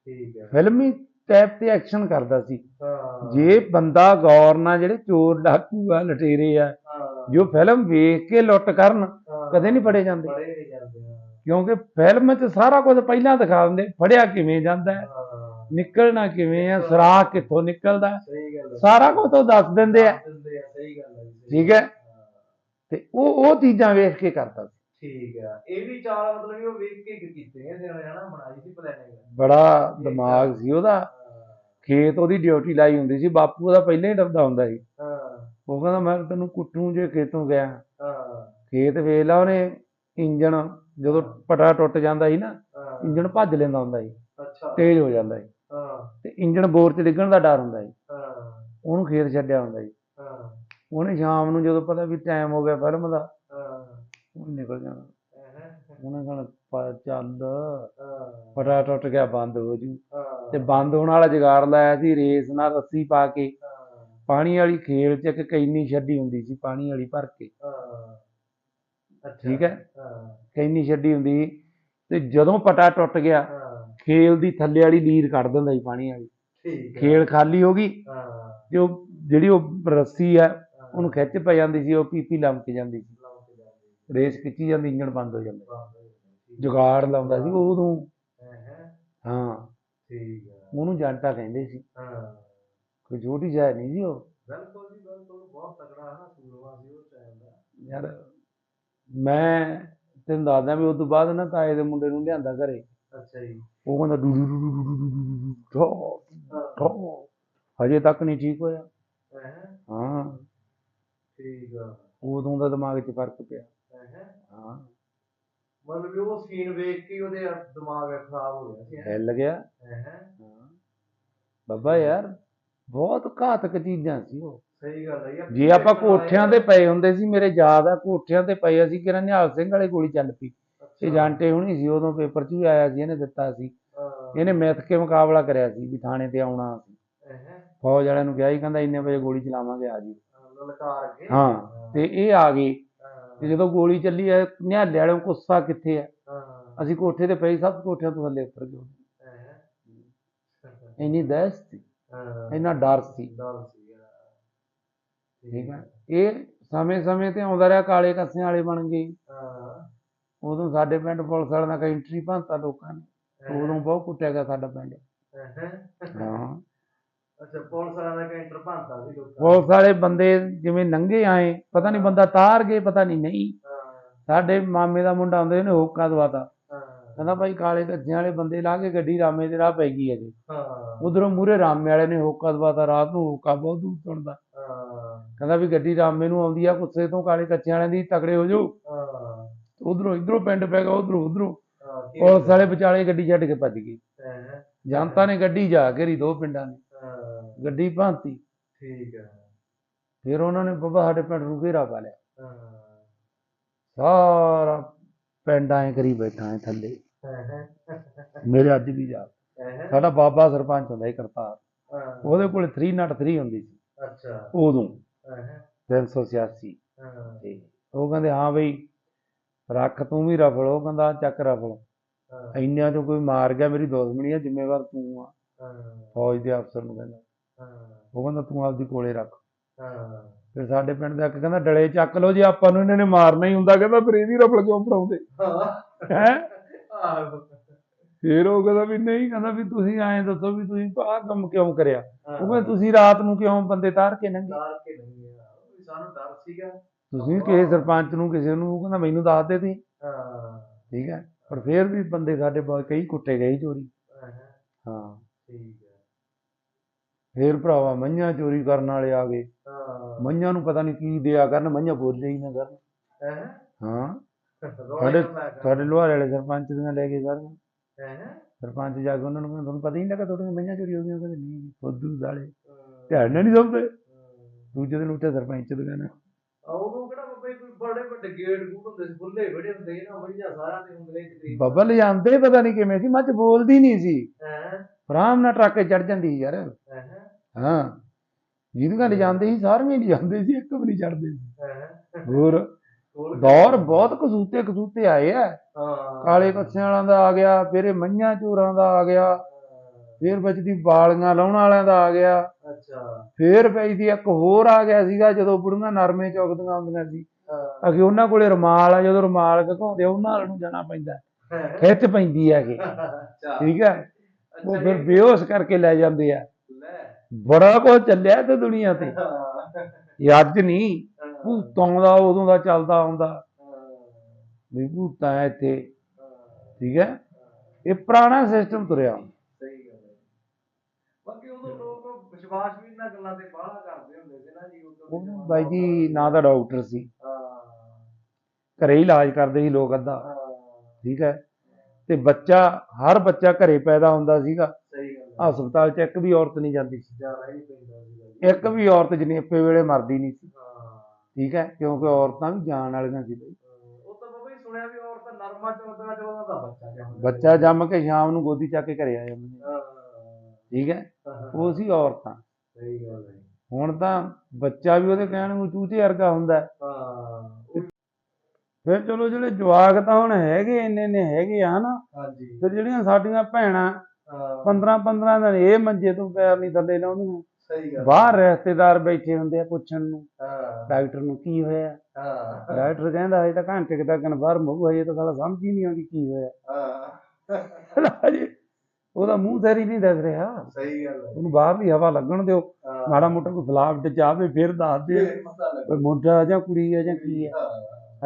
ਠੀਕ ਹੈ। ਫਿਲਮੀ ਟੈਪ ਤੇ ਐਕਸ਼ਨ ਕਰਦਾ ਸੀ। ਹਾਂ। ਜੇ ਬੰਦਾ ਗੌਰ ਨਾਲ ਜਿਹੜੇ ਚੋਰ ਡਾਕੂ ਆ ਲਟੇਰੇ ਆ ਹਾਂ। ਜੋ ਫਿਲਮ ਵੇਖ ਕੇ ਲੁੱਟ ਕਰਨ ਹਾਂ, ਕਦੇ ਨਹੀਂ ਫੜੇ ਜਾਂਦੇ। ਬੜੇ ਨਹੀਂ ਜਾਂਦੇ ਹਾਂ। ਕਿਉਂਕਿ ਫਿਲਮ 'ਚ ਸਾਰਾ ਕੁਝ ਪਹਿਲਾਂ ਦਿਖਾ ਦਿੰਦੇ ਫੜਿਆ ਕਿਵੇਂ ਜਾਂਦਾ ਹੈ। ਹਾਂ। ਨਿਕਲਣਾ ਕਿਵੇਂ ਆ? ਸੁਰਾਖ ਕਿੱਥੋਂ ਨਿਕਲਦਾ? ਸਹੀ ਗੱਲ ਸਾਰਾ ਕੁਝ ਉਹ ਦੱਸ ਦਿੰਦੇ ਆ। ਦੱਸ ਦਿੰਦੇ ਆ ਸਹੀ ਗੱਲ ਹੈ ਜੀ, ਸਹੀ ਠੀਕ ਹੈ। ਤੇ ਉਹ ਉਹ ਚੀਜ਼ਾਂ ਵੇਖ ਕੇ ਕਰਦਾ ਸੀ। ਠੀਕ ਹੈ ਇਹ ਵੀ ਚਾਲ ਮਤਲਬ ਵੀ ਉਹ ਵੇਖ ਕੇ ਕੀਤੇ ਨੇ ਸਿਆਣੇ ਹਨਾ ਬਣਾਈ ਸੀ ਪਲੈਨਿੰਗ ਬੜਾ ਦਿਮਾਗ ਸੀ ਉਹਦਾ। ਖੇਤ ਉਹਦੀ ਡਿਊਟੀ ਲਾਈ ਹੁੰਦੀ ਸੀ। ਬਾਪੂ ਉਹਦਾ ਪਹਿਲਾਂ ਹੀ ਡਰਦਾ ਹੁੰਦਾ ਸੀ। ਹਾਂ। ਉਹ ਕਹਿੰਦਾ ਮੈਂ ਤੈਨੂੰ ਕੁੱਟੂ ਜੇ ਖੇਤੋਂ ਗਿਆ। ਹਾਂ। ਖੇਤ ਵੇਖ ਲਾ ਉਹਨੇ ਇੰਜਣ ਜਦੋਂ ਪਟਾ ਟੁੱਟ ਜਾਂਦਾ ਸੀ ਨਾ ਇੰਜਣ ਭੱਜ ਲੈਂਦਾ ਹੁੰਦਾ ਸੀ। ਅੱਛਾ। ਤੇਜ਼ ਹੋ ਜਾਂਦਾ ਸੀ। ਤੇ ਇੰਜਣ ਬੋਰ 'ਚ ਡਿੱਗਣ ਦਾ ਡਰ ਹੁੰਦਾ ਸੀ ਹਾਂ। ਉਹਨੂੰ ਖੇਤ ਛੱਡਿਆ ਹੁੰਦਾ ਸੀ ਹਾਂ। ਉਹਨੇ ਸ਼ਾਮ ਨੂੰ ਜਦੋਂ ਪਤਾ ਵੀ ਟਾਈਮ ਹੋ ਗਿਆ ਫਿਲਮ ਦਾ ਹਾਂ। ਉਹਨੇ ਨਿਕਲ ਜਾਣਾ। ਉਹਨੇ ਕਹਣਾ "ਪਾ ਚੱਲ। ਹਾਂ। ਪਟਾ ਟੁੱਟ ਗਿਆ ਬੰਦ ਹੋ ਜੂ। ਤੇ ਬੰਦ ਹੋਣ ਵਾਲਾ ਜੁਗਾੜ ਲਾਇਆ ਸੀ ਰੇਸ ਨਾਲ ਰੱਸੀ ਪਾ ਕੇ। ਪਾਣੀ ਵਾਲੀ ਖੇਲ 'ਚ ਇੱਕ ਕੈਨੀ ਛੱਡੀ ਹੁੰਦੀ ਸੀ ਪਾਣੀ ਵਾਲੀ ਭਰ ਕੇ। ਠੀਕ ਹੈ? ਹਾਂ। ਕੈਨੀ ਛੱਡੀ ਹੁੰਦੀ ਸੀ। ਤੇ ਜਦੋਂ ਪਟਾ ਟੁੱਟ ਗਿਆ ਖੇਲ ਦੀ ਥੱਲੇ ਵਾਲੀ ਲੀਰ ਕੱਢ ਦਿੰਦਾ ਸੀ ਪਾਣੀ ਵਾਲੀ। ਠੀਕ ਹੈ ਖੇਲ ਖਾਲੀ ਹੋ ਗਈ ਹਾਂ। ਤੇ ਉਹ ਜਿਹੜੀ ਉਹ ਰੱਸੀ ਆ ਉਹਨੂੰ ਖਿੱਚ ਪੈ ਜਾਂਦੀ ਸੀ ਉਹ ਪੀਪੀ ਲੰਮਕ ਜਾਂਦੀ ਸੀ। ਰੇਸ ਖਿੱਚੀ ਜਾਂਦੀ ਇੰਜਣ ਬੰਦ ਹੋ ਜਾਂਦਾ। ਜੁਗਾੜ ਲਾਉਂਦਾ ਸੀ ਉਦੋਂ। ਹੈ ਠੀਕ ਹੈ ਉਹਨੂੰ ਜੰਟਾ ਕਹਿੰਦੇ ਸੀ। ਹਾਂ। ਕੋਈ ਛੋਟੀ ਜਾਇ ਨਹੀਂ ਸੀ ਉਹ। ਬਿਲਕੁਲ ਜੀ ਬਿਲਕੁਲ। ਬਹੁਤ ਤਕੜਾ ਹੈ ਨਾ ਸੂਰਮਾ ਸੀ ਉਹ ਟਾਈਮ ਦਾ। ਯਾਰ ਮੈਂ ਤੈਨੂੰ ਦੱਸਦਾ ਵੀ ਉਸ ਤੋਂ ਬਾਅਦ ਨਾ ਤਾਏ ਦੇ ਮੁੰਡੇ ਨੂੰ ਲਿਆਂਦਾ ਘਰੇ। ਅੱਛਾ ਜੀ। ਉਹ ਕਹਿੰਦਾ ਡੂ ਡੂ ਡੂ ਡੂ ਡੂ ਡੂ ਡੂ ਡੂ ਹਜੇ ਤੱਕ ਨਹੀਂ ਠੀਕ ਹੋਇਆ। ਹੈ? ਠੀਕ ਆ। ਉਦੋਂ ਦਾ ਦਿਮਾਗ 'ਚ ਫ਼ਰਕ ਪਿਆ। ਹੈ? ਮਤਲਬ ਉਹ ਸੀਨ ਵੇਖ ਕੇ ਉਹਦੇ ਦਿਮਾਗ ਖਰਾਬ ਹੋ ਗਿਆ ਸੀ ਹਿੱਲ ਗਿਆ। ਹੈ? ਬੱਬਾ ਯਾਰ ਬਹੁਤ ਘਾਤਕ ਚੀਜ਼ਾਂ ਸੀ ਉਹ। ਸਹੀ ਗੱਲ ਹੈ ਜੇ ਆਪਾਂ ਕੋਠਿਆਂ ਤੇ ਪਏ ਹੁੰਦੇ ਸੀ ਮੇਰੇ ਯਾਦ ਆ ਕੋਠਿਆਂ ਤੇ ਪਏ ਅਸੀਂ ਕਿਰਨ ਨਿਹਾਲ ਸਿੰਘ ਵਾਲੇ ਗੋਲੀ ਚੱਲ ਪਈ। ਇਹ ਜਾਂਟੇ ਹੁਣੀ ਸੀ ਉਦੋਂ ਪੇਪਰ 'ਚ ਵੀ ਆਇਆ ਸੀ ਇਹਨੇ ਦਿੱਤਾ ਸੀ। ਇਹਨੇ ਮੈਥ ਕੇ ਮੁਕਾਬਲਾ ਕਰਿਆ ਸੀ ਵੀ ਥਾਣੇ ਤੇ ਆਉਣਾ ਸੀ ਹੈ ਫੌਜ ਵਾਲਿਆਂ ਨੂੰ ਕਿਹਾ ਸੀ ਕਹਿੰਦਾ ਇੰਨੇ ਵਜੇ ਗੋਲੀ ਚਲਾਵਾਂਗੇ ਆ ਜੀ ਹਾਂ ਤੇ ਇਹ ਆ ਗਏ। ਤੇ ਜਦੋਂ ਗੋਲੀ ਚੱਲੀ ਐ ਨਿਹਾਲੇ ਵਾਲਿਆਂ ਨੂੰ ਗੁੱਸਾ ਕਿੱਥੇ ਹਾਂ? ਅਸੀਂ ਕੋਠੇ ਤੇ ਪਏ ਸਭ ਕੋਠਿਆਂ ਤੋਂ ਥੱਲੇ ਉੱਤਰ ਗਏ ਹੈ। ਇੰਨੀ ਦਹਿਸ਼ਤ ਸੀ। ਹਾਂ। ਇੰਨਾ ਡਰ ਸੀ। ਠੀਕ ਹੈ। ਇਹ ਸਮੇਂ-ਸਮੇਂ ਤੇ ਆਉਂਦਾ ਰਿਹਾ ਕਾਲੇ ਕੱਸਿਆਂ ਵਾਲੇ ਬਣ ਗਏ। ਹਾਂ। ਉਦੋਂ ਸਾਡੇ ਪਿੰਡ ਪੁਲਿਸ ਵਾਲਿਆਂ ਕਈ ਐਂਟਰੀ ਭੰਤਾ ਲੋਕਾਂ ਨੇ ਉਦੋਂ ਬਹੁਤ ਕੁੱਟਿਆ ਗਿਆ ਸਾਡਾ ਪਿੰਡ। ਹੈਂ? ਹਾਂ। ਅੱਛਾ ਪੁਲਿਸ ਵਾਲਿਆਂ ਦਾ ਕੈਂਟਰ ਭੰਤਾ ਸੀ ਲੋਕਾਂ ਪੁਲਿਸ ਵਾਲੇ ਬੰਦੇ ਜਿਵੇਂ ਨੰਗੇ ਆਏ ਪਤਾ ਨਹੀਂ ਬੰਦਾ ਤਾਰ ਗਏ ਪਤਾ ਨਹੀਂ ਨਹੀਂ। ਸਾਡੇ ਮਾਮੇ ਦਾ ਮੁੰਡਾ ਹੁੰਦੇ ਨੇ ਹੋਕਾ ਦਵਾਤਾ। ਕਹਿੰਦਾ ਭਾਈ ਕਾਲੇ ਕੱਸਿਆਂ ਵਾਲੇ ਬੰਦੇ ਲਾ ਕੇ ਗੱਡੀ ਰਾਮੇ ਦੇ ਰਾਹ ਪੈ ਗਈ ਅਜੇ ਹਾਂ। ਉਧਰੋਂ ਮੂਰੇ ਰਾਮੇ ਵਾਲੇ ਨੇ ਹੋਕਾ ਦਵਾਤਾ ਰਾਤ ਨੂੰ ਹੋਕਾ ਬਹੁਤ ਦੂਰ ਸੁਣਦਾ ਹਾਂ। ਕਹਿੰਦਾ ਵੀ ਗੱਡੀ ਰਾਮੇ ਨੂੰ ਆਉਂਦੀ ਆ ਗੁੱਸੇ ਤੋਂ ਕਾਲੇ ਕੱਚਿਆਂ ਵਾਲਿਆਂ ਦੀ ਤਕੜੇ ਹੋ ਜਾਓ। ਹਾਂ। ਉਧਰੋਂ ਇਧਰੋਂ ਪਿੰਡ ਪੈ ਗਿਆ ਉਧਰੋਂ ਉਧਰੋਂ। ਪੁਲਿਸ ਵਾਲੇ ਵਿਚਾਲੇ ਗੱਡੀ ਛੱਡ ਕੇ ਭੱਜ ਗਏ? ਜਨਤਾ ਨੇ ਗੱਡੀ ਜਾ ਘੇਰੀ ਦੋ ਪਿੰਡਾਂ ਨੇ ਗੱਡੀ ਭਾਂਤੀ। ਠੀਕ ਹੈ। ਫਿਰ ਉਹਨਾਂ ਨੇ ਬਾਬਾ ਸਾਡੇ ਪਿੰਡ ਨੂੰ ਘੇਰਾ ਪਾ ਲਿਆ। ਸਾਰਾ ਪਿੰਡ ਐਂ ਕਰੀ ਬੈਠਾ ਐ ਥੱਲੇ। ਮੇਰੇ ਅੱਜ ਵੀ ਯਾਦ। ਸਾਡਾ ਬਾਬਾ ਸਰਪੰਚ ਹੁੰਦਾ ਸੀ ਕਰਤਾਰ। ਉਹਦੇ ਕੋਲ 303 ਹੁੰਦੀ ਸੀ। ਅੱਛਾ। ਉਦੋਂ। ਹੈ 386 ਹਾਂ। ਤੇ ਉਹ ਕਹਿੰਦੇ ਹਾਂ ਬਈ ਰੱਖ ਤੂੰ ਵੀ ਰਫਲ ਉਹ ਕਹਿੰਦਾ ਚੱਕ ਰਫਲ। ਇੰਨਿਆਂ ਚੋਂ ਕੋਈ ਮਾਰ ਗਿਆ ਮੇਰੀ ਦੁਸ਼ਮਣੀ ਆ ਜ਼ਿੰਮੇਵਾਰ ਤੂੰ ਆ। ਫੌਜ ਦੇ ਅਫਸਰ ਨੂੰ ਕਹਿੰਦਾ। ਉਹ ਕਹਿੰਦਾ ਤੂੰ ਆਪਦੀ ਕੋਲੇ ਰੱਖ। ਫਿਰ ਸਾਡੇ ਪਿੰਡ ਦਾ ਇੱਕ ਕਹਿੰਦਾ ਡਲੇ ਚੱਕ ਲਓ ਜੇ ਆਪਾਂ ਨੂੰ ਇਹਨਾਂ ਨੇ ਮਾਰਨਾ ਹੀ ਹੁੰਦਾ ਕਹਿੰਦਾ ਫਿਰ ਇਹਦੀ ਰਫਲ ਕਿਉਂ ਫੜਾਉਂਦੇ? ਹੈ। ਫਿਰ ਉਹ ਕਹਿੰਦਾ ਵੀ ਨਹੀਂ ਕਹਿੰਦਾ ਵੀ ਤੁਸੀਂ ਐਂ ਦੱਸੋ ਵੀ ਤੁਸੀਂ ਆਹ ਕੰਮ ਕਿਉਂ ਕਰਿਆ? ਉਹ ਕਹਿੰਦਾ ਤੁਸੀਂ ਰਾਤ ਨੂੰ ਕਿਉਂ ਬੰਦੇ ਤਾਰ ਕੇ ਨੰਗੇ? ਡਰ ਕੇ ਨਹੀਂ ਆ। ਉਹ ਵੀ ਸਾਨੂੰ ਡਰ ਸੀਗਾ। ਤੁਸੀਂ ਕਿਸੇ ਸਰਪੰਚ ਨੂੰ ਕਿਸੇ ਨੂੰ ਉਹ ਕਹਿੰਦਾ ਮੈਨੂੰ ਦੱਸ ਦੇ ਤੁਸੀਂ। ਹਾਂ। ਠੀਕ ਹੈ ਪਰ ਫਿਰ ਵੀ ਬੰਦੇ ਸਾਡੇ ਬਹੁਤ ਕਈ ਕੁੱਟੇ ਗਏ ਚੋਰੀ। ਹਾਂ ਹਾਂ। ਠੀਕ ਹੈ। ਫਿਰ ਭਰਾਵਾ ਮਈਆਂ ਚੋਰੀ ਕਰਨ ਵਾਲੇ ਆ ਗਏ। ਹਾਂ। ਮਈਆਂ ਨੂੰ ਪਤਾ ਨਹੀਂ ਕੀ ਦਿਆ ਕਰਨ ਮਈਆਂ ਬੋਲੇ ਹੀ ਨਾ ਕਰਨ। ਹੈ? ਸਾਡੇ ਸਾਡੇ ਲੋਹਾਰੇ ਵਾਲੇ ਸਰਪੰਚ ਦੀਆਂ ਲੈ ਸਾਰੀਆਂ ਹੈ? ਸਰਪੰਚ ਜਾ ਕੇ ਉਹਨਾਂ ਨੂੰ ਕਹਿੰਦਾ ਤੁਹਾਨੂੰ ਪਤਾ ਹੀ ਨਹੀਂ ਲੱਗਾ ਤੁਹਾਡੀਆਂ ਮਈਆਂ ਚੋਰੀ ਹੋ ਗਈਆਂ। ਕਹਿੰਦੇ ਨਹੀਂ ਫੁੱਦੂ ਸਾਲੇ ਧਿਆਨ ਨਹੀਂ ਸਮਝਦੇ। ਦੂਜੇ ਦਿਨ ਉੱਠੇ ਸਰਪੰਚ ਦੇ ਕਹਿੰਦਾ ਉਦੋਂ ਕਿਹੜਾ ਬੱਬੇ ਕੋਈ ਬੜੇ ਵੱਡੇ ਗੇਟ ਗੂਟ ਹੁੰਦੇ ਸੀ ਖੁੱਲੇ ਬੜੇ ਹੁੰਦੇ ਸੀ ਨਾ ਹੁੰਦੇ ਬੱਬਾ ਪਤਾ ਨਹੀਂ ਕਿਵੇਂ ਸੀ ਮੱਝ ਬੋਲਦੀ ਨਹੀਂ ਸੀ। ਹੈ? ਆਰਾਮ ਨਾਲ ਟਰੱਕ ਚੜ ਜਾਂਦੀ ਯਾਰ। ਹੈ? ਹਾਂ। ਜਿਹਨੂੰ ਲੈ ਜਾਂਦੇ ਸੀ ਸਾਰੀਆਂ ਜਾਂਦੇ ਸੀ ਇੱਕ ਵੀ ਨਹੀਂ ਚੜਦੇ ਸੀ। ਹੋਰ ਦੌਰ ਬਹੁਤ ਕਸੂਤੇ ਕਸੂਤੇ ਆਏ ਆ। ਕਾਲੇ ਕੱਸਿਆਂ ਵਾਲਿਆਂ ਦਾ ਆ ਗਿਆ ਫਿਰ ਮਈਆਂ ਚੋਰਾਂ ਦਾ ਆ ਗਿਆ ਫਿਰ ਬਚਦੀ ਬਾਲੀਆਂ ਲਾਉਣ ਵਾਲਿਆਂ ਦਾ ਆ ਗਿਆ। ਅੱਛਾ। ਫਿਰ ਪਈ ਦੀ ਇੱਕ ਹੋਰ ਆ ਗਿਆ ਸੀਗਾ ਜਦੋਂ ਬੁੜੀਆਂ ਨਰਮੇ ਚੁਗਦੀਆਂ ਹੁੰਦੀਆਂ ਸੀ। ਅਗੇ ਉਹਨਾਂ ਕੋਲੇ ਰੁਮਾਲ ਆ ਜਦੋਂ ਰੁਮਾਲ ਘਕਾਉਂਦੇ ਉਹਨਾਂ ਨਾਲ ਨੂੰ ਜਾਣਾ ਪੈਂਦਾ। ਖਿੱਚ ਪੈਂਦੀ ਹੈਗੇ ਠੀਕ ਹੈ ਉਹ ਫਿਰ ਬੇਹੋਸ਼ ਕਰਕੇ ਲੈ ਜਾਂਦੇ ਆ। ਬੜਾ ਕੁਝ ਚੱਲਿਆ ਤੇ ਦੁਨੀਆ ਤੇ। ਅੱਜ ਨਹੀਂ ਭੂਤਾਂ ਦਾ ਉਦੋਂ ਦਾ ਚੱਲਦਾ ਆਉਂਦਾ। ਵੀ ਭੂਤਾਂ ਇੱਥੇ। ਠੀਕ ਹੈ। ਇਹ ਪੁਰਾਣਾ ਸਿਸਟਮ ਤੁਰਿਆ ਸਹੀ ਗੱਲ ਹੈ ਬਾਕੀ ਉਦੋਂ ਲੋਕ ਵਿਸ਼ਵਾਸ ਵੀ ਇਹਨਾਂ ਗੱਲਾਂ ਤੇ ਬਾਹਲਾ ਕਰਦੇ ਹੁੰਦੇ ਸੀ ਨਾ ਜੀ ਉਦੋਂ ਉਹ ਬਾਈ ਜੀ ਨਾ ਤਾਂ ਡਾਕਟਰ ਸੀ। ਹਾਂ। ਘਰੇ ਹੀ ਇਲਾਜ ਕਰਦੇ ਸੀ ਲੋਕ ਅੱਧਾ। ਠੀਕ ਹੈ। ਤੇ ਬੱਚਾ ਹਰ ਬੱਚਾ ਘਰੇ ਪੈਦਾ ਹੁੰਦਾ ਸੀਗਾ। ਸਹੀ ਗੱਲ ਹੈ। ਹਸਪਤਾਲ 'ਚ ਇੱਕ ਵੀ ਔਰਤ ਨਹੀਂ ਜਾਂਦੀ ਸੀ। ਜਾਣਾ ਹੀ ਪੈਂਦਾ ਸੀ ਇੱਕ ਵੀ ਔਰਤ ਜਨੇਪੇ ਵੇਲੇ ਮਰਦੀ ਨਹੀਂ ਸੀ। ਹਾਂ। ਠੀਕ ਹੈ। ਕਿਉਂਕਿ ਔਰਤਾਂ ਵੀ ਜਾਣ ਵਾਲੀਆਂ ਸੀ ਬਈ। ਉਹ ਤਾਂ ਬਾਬਾ ਜੀ ਸੁਣਿਆ ਵੀ ਔਰਤ ਨਰਮਾ ਚੌਂਕਦਾ ਚ ਉਹਦਾ ਦਾ ਬੱਚਾ ਜੰਮਦਾ ਬੱਚਾ ਜੰਮ ਕੇ ਸ਼ਾਮ ਨੂੰ ਗੋਦੀ ਚੱਕ ਕੇ ਘਰੇ ਆ ਜਾਂਦੇ ਠੀਕ ਹੈ? ਉਹ ਸੀ ਔਰਤਾਂ। ਸਹੀ ਗੱਲ ਹੈ ਹੁਣ ਤਾਂ ਬੱਚਾ ਵੀ ਉਹਦੇ ਕਹਿਣ ਨੂੰ ਚੂਚੇ ਵਰਗਾ ਹੁੰਦਾ ਹੈ। ਫਿਰ ਚਲੋ ਜਿਹੜੇ ਜਵਾਕ ਤਾਂ ਹੁਣ ਹੈਗੇ ਇੰਨੇ ਨੇ ਹੈਗੇ ਆ ਹਨਾ? ਹਾਂਜੀ। ਫਿਰ ਜਿਹੜੀਆਂ ਸਾਡੀਆਂ ਭੈਣਾਂ ਹਾਂ। 15 15 ਦਿਨ ਇਹ ਮੰਜੇ ਤੋਂ ਪੈਰ ਨਹੀਂ ਥੱਲੇ ਲਾਉਂਦੀਆਂ। ਸਹੀ ਗੱਲ ਬਾਹਰ ਰਿਸ਼ਤੇਦਾਰ ਬੈਠੇ ਹੁੰਦੇ ਆ ਪੁੱਛਣ ਨੂੰ ਹਾਂ। ਡਾਕਟਰ ਨੂੰ ਕੀ ਹੋਇਆ? ਹਾਂ। ਡਾਕਟਰ ਕਹਿੰਦਾ ਹਜੇ ਤਾਂ ਘੰਟੇ ਤੱਕ ਕਨਫਰਮ ਹੋਊ ਹਜੇ ਤਾਂ ਸਾਲਾ ਸਮਝ ਹੀ ਨਹੀਂ ਆਉਂਦੀ ਕੀ ਹੋਇਆ। ਹਾਂ। ਉਹਦਾ ਮੂੰਹ ਤੇਰੀ ਨਹੀਂ ਦਿਸ ਰਿਹਾ। ਸਹੀ ਗੱਲ ਹੈ। ਉਹਨੂੰ ਬਾਹਰਲੀ ਹਵਾ ਲੱਗਣ ਦਿਓ। ਮਾੜਾ ਮੋਟਾ ਕੋਈ ਫਲਾਵਟ ਚਾਹਵੇ ਫਿਰ ਦੱਸ ਦੇ ਕੋਈ ਮੁੰਡਾ ਜਾਂ ਕੁੜੀ ਹੈ ਜਾਂ ਕੀ ਹੈ।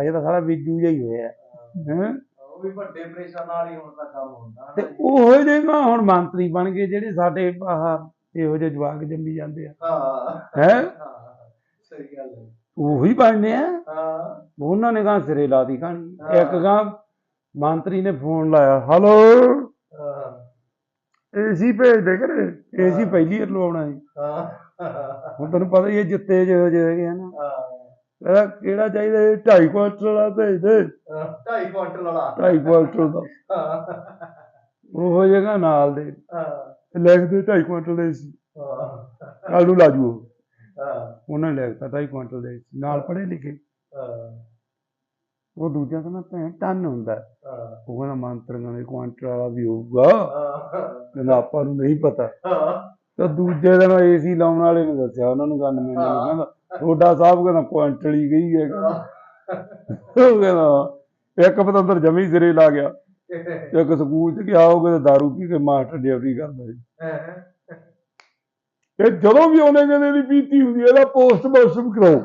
ਹਜੇ ਤਾਂ ਸਾਰਾ ਬੀਜੂ ਜਿਹਾ ਹੀ ਹੋਇਆ। ਹੈ। ਉਹ ਵੀ ਵੱਡੇ ਪ੍ਰੈਸ਼ਰ ਨਾਲ ਹੀ ਹੁਣ ਦਾ ਕੰਮ ਹੁੰਦਾ ਤੇ। ਉਹੋ ਜਿਹੇ ਨਾ ਹੁਣ ਮੰਤਰੀ ਬਣ ਗਏ ਜਿਹੜੇ ਸਾਡੇ ਆਹ ਇਹੋ ਜਿਹੇ ਜਵਾਕ ਜੰਮੀ ਜਾਂਦੇ ਆ। ਹਾਂ। ਹੈ? ਹਾਂ, ਸਹੀ ਗੱਲ ਹੈ। ਉਹੀ ਬਣਨੇ ਆ। ਹਾਂ। ਉਹਨਾਂ ਨੇ ਗਾਂ ਸਿਰੇ ਲਾਤੀ ਕਹਾਣੀ ਇੱਕ। ਗਾਂ ਮੰਤਰੀ ਨੇ ਫੋਨ ਲਾਇਆ ਹਲੋ ਹਾਂ। ਏਸੀ ਭੇਜ ਦੇ ਕਰੇ ਏਸੀ ਪਹਿਲੀ ਵਾਰ ਲਵਾਉਣਾ ਜੀ। ਹਾਂ। ਹੁਣ ਤੈਨੂੰ ਪਤਾ ਹੀ ਹੈ ਜਿੱਤੇ ਜਿਹੋ ਜਿਹੇ ਹੈਗੇ ਆ ਨਾ। ਹਾਂ। ਕਿਹੜਾ ਚਾਹੀਦਾ ਇਹ 2.5 ਕੁਆਂਟਲ ਵਾਲਾ ਭੇਜ ਦੇ ਢਾਈ ਕੁਆਂਟਲ ਵਾਲਾ। 2.5 ਕੁਆਂਟਲ ਦਾ। ਹਾਂ। ਉਹੋ ਜਗ੍ਹਾ ਨਾਲ ਦੇ। ਹਾਂ। ਲਿਖ ਦੇ 2.5 ਕੁਆਂਟਲ ਦੇ ਸੀ। ਹਾਂ। ਕੱਲ ਨੂੰ ਲਾਜੂ ਹਾਂ ਉਹਨਾਂ ਨੇ ਲਿਖਤਾ 2.5 ਕੁਆਂਟਲ ਦੇ ਨਾਲ ਪੜ੍ਹੇ ਲਿਖੇ। ਹਾਂ। ਉਹ ਦੂਜਾ ਕਹਿੰਦਾ ਭੈਣ ਟਨ ਹੁੰਦਾ ਉਹ ਕਹਿੰਦਾ ਮੰਤਰੀਆਂ ਦੇ ਕੁਆਂਟਲ ਵਾਲਾ ਵੀ ਹੋਊਗਾ। ਕਹਿੰਦਾ ਆਪਾਂ ਨੂੰ ਨਹੀਂ ਪਤਾ। ਤਾਂ ਦੂਜੇ ਦਿਨ ਏਸੀ ਲਾਉਣ ਵਾਲੇ ਨੇ ਦੱਸਿਆ ਉਹਨਾਂ ਨੂੰ ਗੱਲ ਮੈਨੂੰ ਕਹਿੰਦਾ ਤੁਹਾਡਾ ਸਾਹਿਬ ਕਹਿੰਦਾ ਕੁਆਂਟਲ ਹੀ ਗਈ ਹੈ। ਉਹ ਕਹਿੰਦਾ ਇੱਕ ਪਤੰਦਰ ਜਮੀ ਸਿਰੇ ਲਾ ਗਿਆ। ਇੱਕ ਸਕੂਲ ਚ ਗਿਆ ਉਹ ਕਹਿੰਦਾ ਦਾਰੂ ਪੀ ਕੇ ਮਾਸਟਰ ਡਿਊਟੀ ਕਰਦਾ ਸੀ। ਇਹ ਜਦੋਂ ਵੀ ਉਹਨੇ ਕਹਿੰਦੇ ਦੀ ਪੀਤੀ ਹੁੰਦੀ ਹੈ ਇਹਦਾ ਪੋਸਟ ਮਾਸਟਰ ਕਰਾਓ।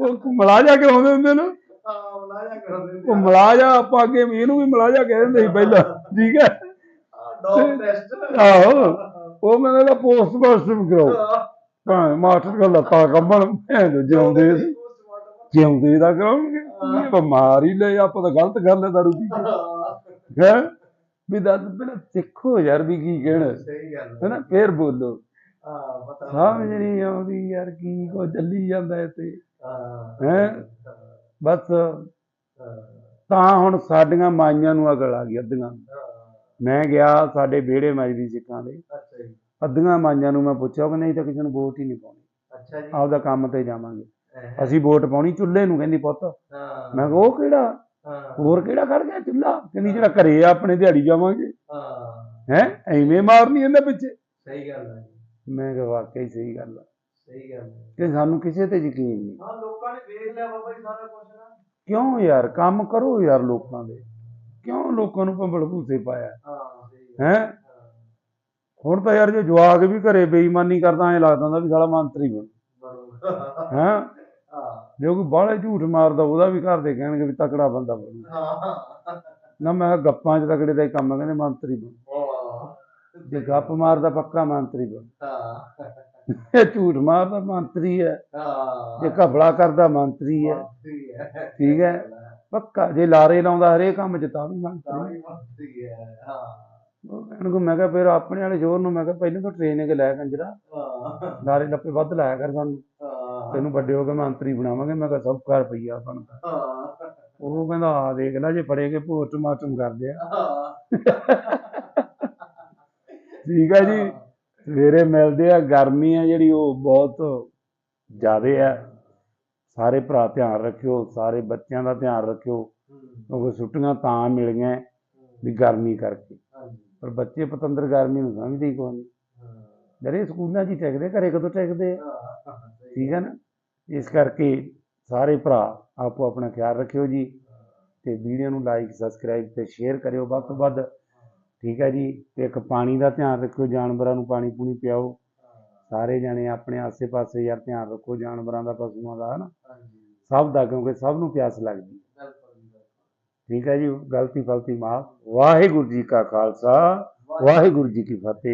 ਉਹ ਮਲਾਜਾ ਕਰਾਉਂਦੇ ਹੁੰਦੇ ਨਾ। ਹਾਂ ਮਲਾਜਾ ਕਰਦੇ ਉਹ ਮਲਾਜਾ ਆਪਾਂ ਅੱਗੇ ਇਹਨੂੰ ਵੀ ਮਲਾਜਾ ਕਹਿ ਦਿੰਦੇ ਸੀ ਪਹਿਲਾਂ ਠੀਕ ਹੈ? ਡੌਗ ਟੈਸਟ ਆਹੋ ਉਹ ਕਹਿੰਦਾ ਇਹਦਾ ਪੋਸਟ ਮਾਸਟਰ ਕਰਾਓ। ਭਾਵੇਂ ਮਾਸਟਰ ਕੋਲ ਲੱਤਾਂ ਕੰਬਣ ਭੈਣ ਜਿਉਂਦੇ ਸੀ। ਜਿਉਂਦੇ ਦਾ ਕਰਾਉਣਗੇ। ਬਿਮਾਰ ਲੈ ਆਪਾਂ ਤਾਂ ਗਲਤ ਗੱਲ ਹੈ ਦਾਰੂ ਕੇ। ਹੈ? ਵੀ ਦੱਸ ਪਹਿਲਾਂ ਸਿੱਖੋ ਯਾਰ ਵੀ ਕੀ ਕਹਿਣਾ। ਸਹੀ ਗੱਲ ਹੈ। ਹੈਨਾ ਫੇਰ ਬੋਲੋ। ਹਾਂ ਪਤਾ ਸਮਝ ਨਹੀਂ ਆਉਂਦੀ ਯਾਰ ਕੀ ਕੋ ਚੱਲੀ ਜਾਂਦਾ ਇੱਥੇ ਹਾਂ ਹੈਂ? ਬਸ। ਤਾਂ ਹੁਣ ਸਾਡੀਆਂ ਮਾਈਆਂ ਨੂੰ ਅਕਲ ਆ ਗਈ ਅੱਧੀਆਂ ਮੈਂ ਗਿਆ ਸਾਡੇ ਵਿਹੜੇ ਮਾਜਦੀ ਸਿੱਖਾਂ ਦੇ। ਅੱਛਾ ਜੀ। ਅੱਧੀਆਂ ਮਾਈਆਂ ਨੂੰ ਮੈਂ ਪੁੱਛਿਆ ਕਹਿੰਦੇ ਅਸੀਂ ਤਾਂ ਕਿਸੇ ਨੂੰ ਵੋਟ ਹੀ ਨਹੀਂ ਪਾਉਣੀ। ਅੱਛਾ ਜੀ। ਆਪਦਾ ਕੰਮ ਤੇ ਜਾਵਾਂਗੇ। ਅਸੀਂ ਵੋਟ ਪਾਉਣੀ ਚੁੱਲ੍ਹੇ ਨੂੰ ਕਹਿੰਦੀ ਪੁੱਤ। ਮੈਂ ਕਿਹਾ ਉਹ ਕਿਹੜਾ? ਹੋਰ ਕਿਹੜਾ ਖੜ ਗਿਆ ਚੁੱਲ੍ਹਾ? ਕਹਿੰਦੀ ਜਿਹੜਾ ਘਰੇ ਆ ਆਪਣੇ ਦਿਹਾੜੀ ਜਾਵਾਂਗੇ। ਹਾਂ। ਹੈ? ਐਵੇਂ ਮਾਰਨੀ ਇਹਦੇ ਪਿੱਛੇ। ਸਹੀ ਗੱਲ ਹੈ ਮੈਂ ਕਿਹਾ ਵਾਕਈ ਸਹੀ ਗੱਲ ਆ। ਸਹੀ ਗੱਲ ਕਿ ਸਾਨੂੰ ਕਿਸੇ ਤੇ ਯਕੀਨ ਨਹੀਂ। ਹਾਂ ਲੋਕਾਂ ਨੇ ਵੇਖ ਲਿਆ ਬਾਬਾ ਜੀ ਸਾਰਾ ਕੁਝ ਨਾ। ਕਿਉਂ ਯਾਰ? ਕੰਮ ਕਰੋ ਯਾਰ ਲੋਕਾਂ ਦੇ। ਕਿਉਂ ਲੋਕਾਂ ਨੂੰ ਭੰਬਲ ਭੂਸੇ ਪਾਇਆ? ਹਾਂ ਹੈ? ਹੁਣ ਤਾਂ ਯਾਰ ਜੇ ਜਵਾਕ ਵੀ ਘਰੇ ਬੇਈਮਾਨੀ ਕਰਦਾ ਐ ਲੱਗਦਾ ਹੁੰਦਾ ਵੀ ਸਾਲਾ ਮੰਤਰੀ ਬਣ। ਹੈ? ਜੇ ਕੋਈ ਬਾਹਲੇ ਝੂਠ ਮਾਰਦਾ ਉਹਦਾ ਵੀ ਘਰ ਦੇ ਕਹਿਣਗੇ ਵੀ ਤਕੜਾ ਬੰਦਾ ਬਣੂ। ਨਾ ਮੈਂ ਗੱਪਾਂ 'ਚ ਤਕੜੇ ਦਾ ਹੀ ਕੰਮ ਕਹਿੰਦੇ ਮੰਤਰੀ ਬਣ। ਜੇ ਗੱਪ ਮਾਰਦਾ ਪੱਕਾ ਮੰਤਰੀ ਬਣ। ਹਾਂ। ਇਹ ਝੂਠ ਮਾਰਦਾ ਮੰਤਰੀ ਹੈ। ਹਾਂ। ਜੇ ਘਬਲਾ ਕਰਦਾ ਮੰਤਰੀ ਹੈ। ਠੀਕ ਹੈ। ਪੱਕਾ। ਜੇ ਲਾਰੇ ਲਾਉਂਦਾ ਹਰੇ ਕੰਮ 'ਚ ਤਾਂ ਵੀ ਮੰਤਰੀ। ਹੈ। ਹਾਂ। ਉਹ ਕਹਿਣ ਕੋ ਮੈਂ ਕਿਹਾ ਫਿਰ ਆਪਣੇ ਵਾਲੇ ਜ਼ੋਰ ਨੂੰ ਮੈਂ ਕਿਹਾ ਪਹਿਲਾਂ ਤਾਂ ਟ੍ਰੇਨਿੰਗ ਲੈ ਕੰਜਰਾ। ਹਾਂ। ਲਾਰੇ ਲੱਪੇ ਵੱਧ ਲਾਇਆ ਕਰ ਸਾਨੂੰ। ਹਾਂ। ਤੈਨੂੰ ਵੱਡੇ ਹੋ ਕੇ ਮੰਤਰੀ ਬਣਾਵਾਂਗੇ। ਮੈਂ ਕਿਹਾ ਸਭ ਘਰ ਪਈਆ ਬਣਦਾ ਹਾਂ। ਉਹ ਕਹਿੰਦਾ ਆ ਦੇਖ ਲੈ ਜੇ ਫੜੇ ਕੇ ਭੋਟ ਟਮਾਟਮ ਕਰਦੇ ਆ ਹਾਂ। ਠੀਕ ਹੈ ਜੀ। ਸਵੇਰੇ ਮਿਲਦੇ ਆ ਗਰਮੀ ਆ ਜਿਹੜੀ ਉਹ ਬਹੁਤ ਜ਼ਿਆਦੇ ਆ। ਸਾਰੇ ਭਰਾ ਧਿਆਨ ਰੱਖਿਓ ਸਾਰੇ ਬੱਚਿਆਂ ਦਾ ਧਿਆਨ ਰੱਖਿਓ ਕਿਉਂਕਿ ਛੁੱਟੀਆਂ ਤਾਂ ਮਿਲੀਆਂ ਵੀ ਗਰਮੀ ਕਰਕੇ। ਪਰ ਬੱਚੇ ਪਤੰਦਰ ਗਰਮੀ ਨੂੰ ਸਮਝਦੇ ਕੋਈ ਨਹੀਂ। ਜਿਹੜੇ ਸਕੂਲਾਂ 'ਚ ਹੀ ਟਿਕਦੇ ਘਰੇ ਕਦੋਂ ਟਿਕਦੇ ਠੀਕ ਹੈ ਨਾ? ਇਸ ਕਰਕੇ ਸਾਰੇ ਭਰਾ ਆਪੋ ਆਪਣਾ ਖਿਆਲ ਰੱਖਿਓ ਜੀ ਤੇ ਵੀਡੀਓ ਨੂੰ ਲਾਈਕ ਸਬਸਕ੍ਰਾਈਬ ਤੇ ਸ਼ੇਅਰ ਕਰਿਓ। ਵੱਧ ਤੋਂ ਵੱਧ ਠੀਕ ਹੈ ਜੀ ਤੇ ਇੱਕ ਪਾਣੀ ਦਾ ਧਿਆਨ ਰੱਖਿਓ ਜਾਨਵਰਾਂ ਨੂੰ ਪਾਣੀ ਪੂਣੀ ਪਿਆਓ। ਸਾਰੇ ਜਾਣੇ ਆਪਣੇ ਆਸੇ-ਪਾਸੇ ਯਾਰ ਧਿਆਨ ਰੱਖੋ ਜਾਨਵਰਾਂ ਦਾ ਪਸ਼ੂਆਂ ਦਾ ਹਨਾ? ਸਭ ਦਾ ਕਿਉਂਕਿ ਸਭ ਨੂੰ ਪਿਆਸ ਲੱਗਦੀ। ਠੀਕ ਹੈ ਜੀ ਗਲਤੀ ਫਲਤੀ ਮਾਫ। ਵਾਹਿਗੁਰੂ ਜੀ ਕਾ ਖਾਲਸਾ ਵਾਹਿਗੁਰੂ ਜੀ ਕੀ ਫਤਿਹ।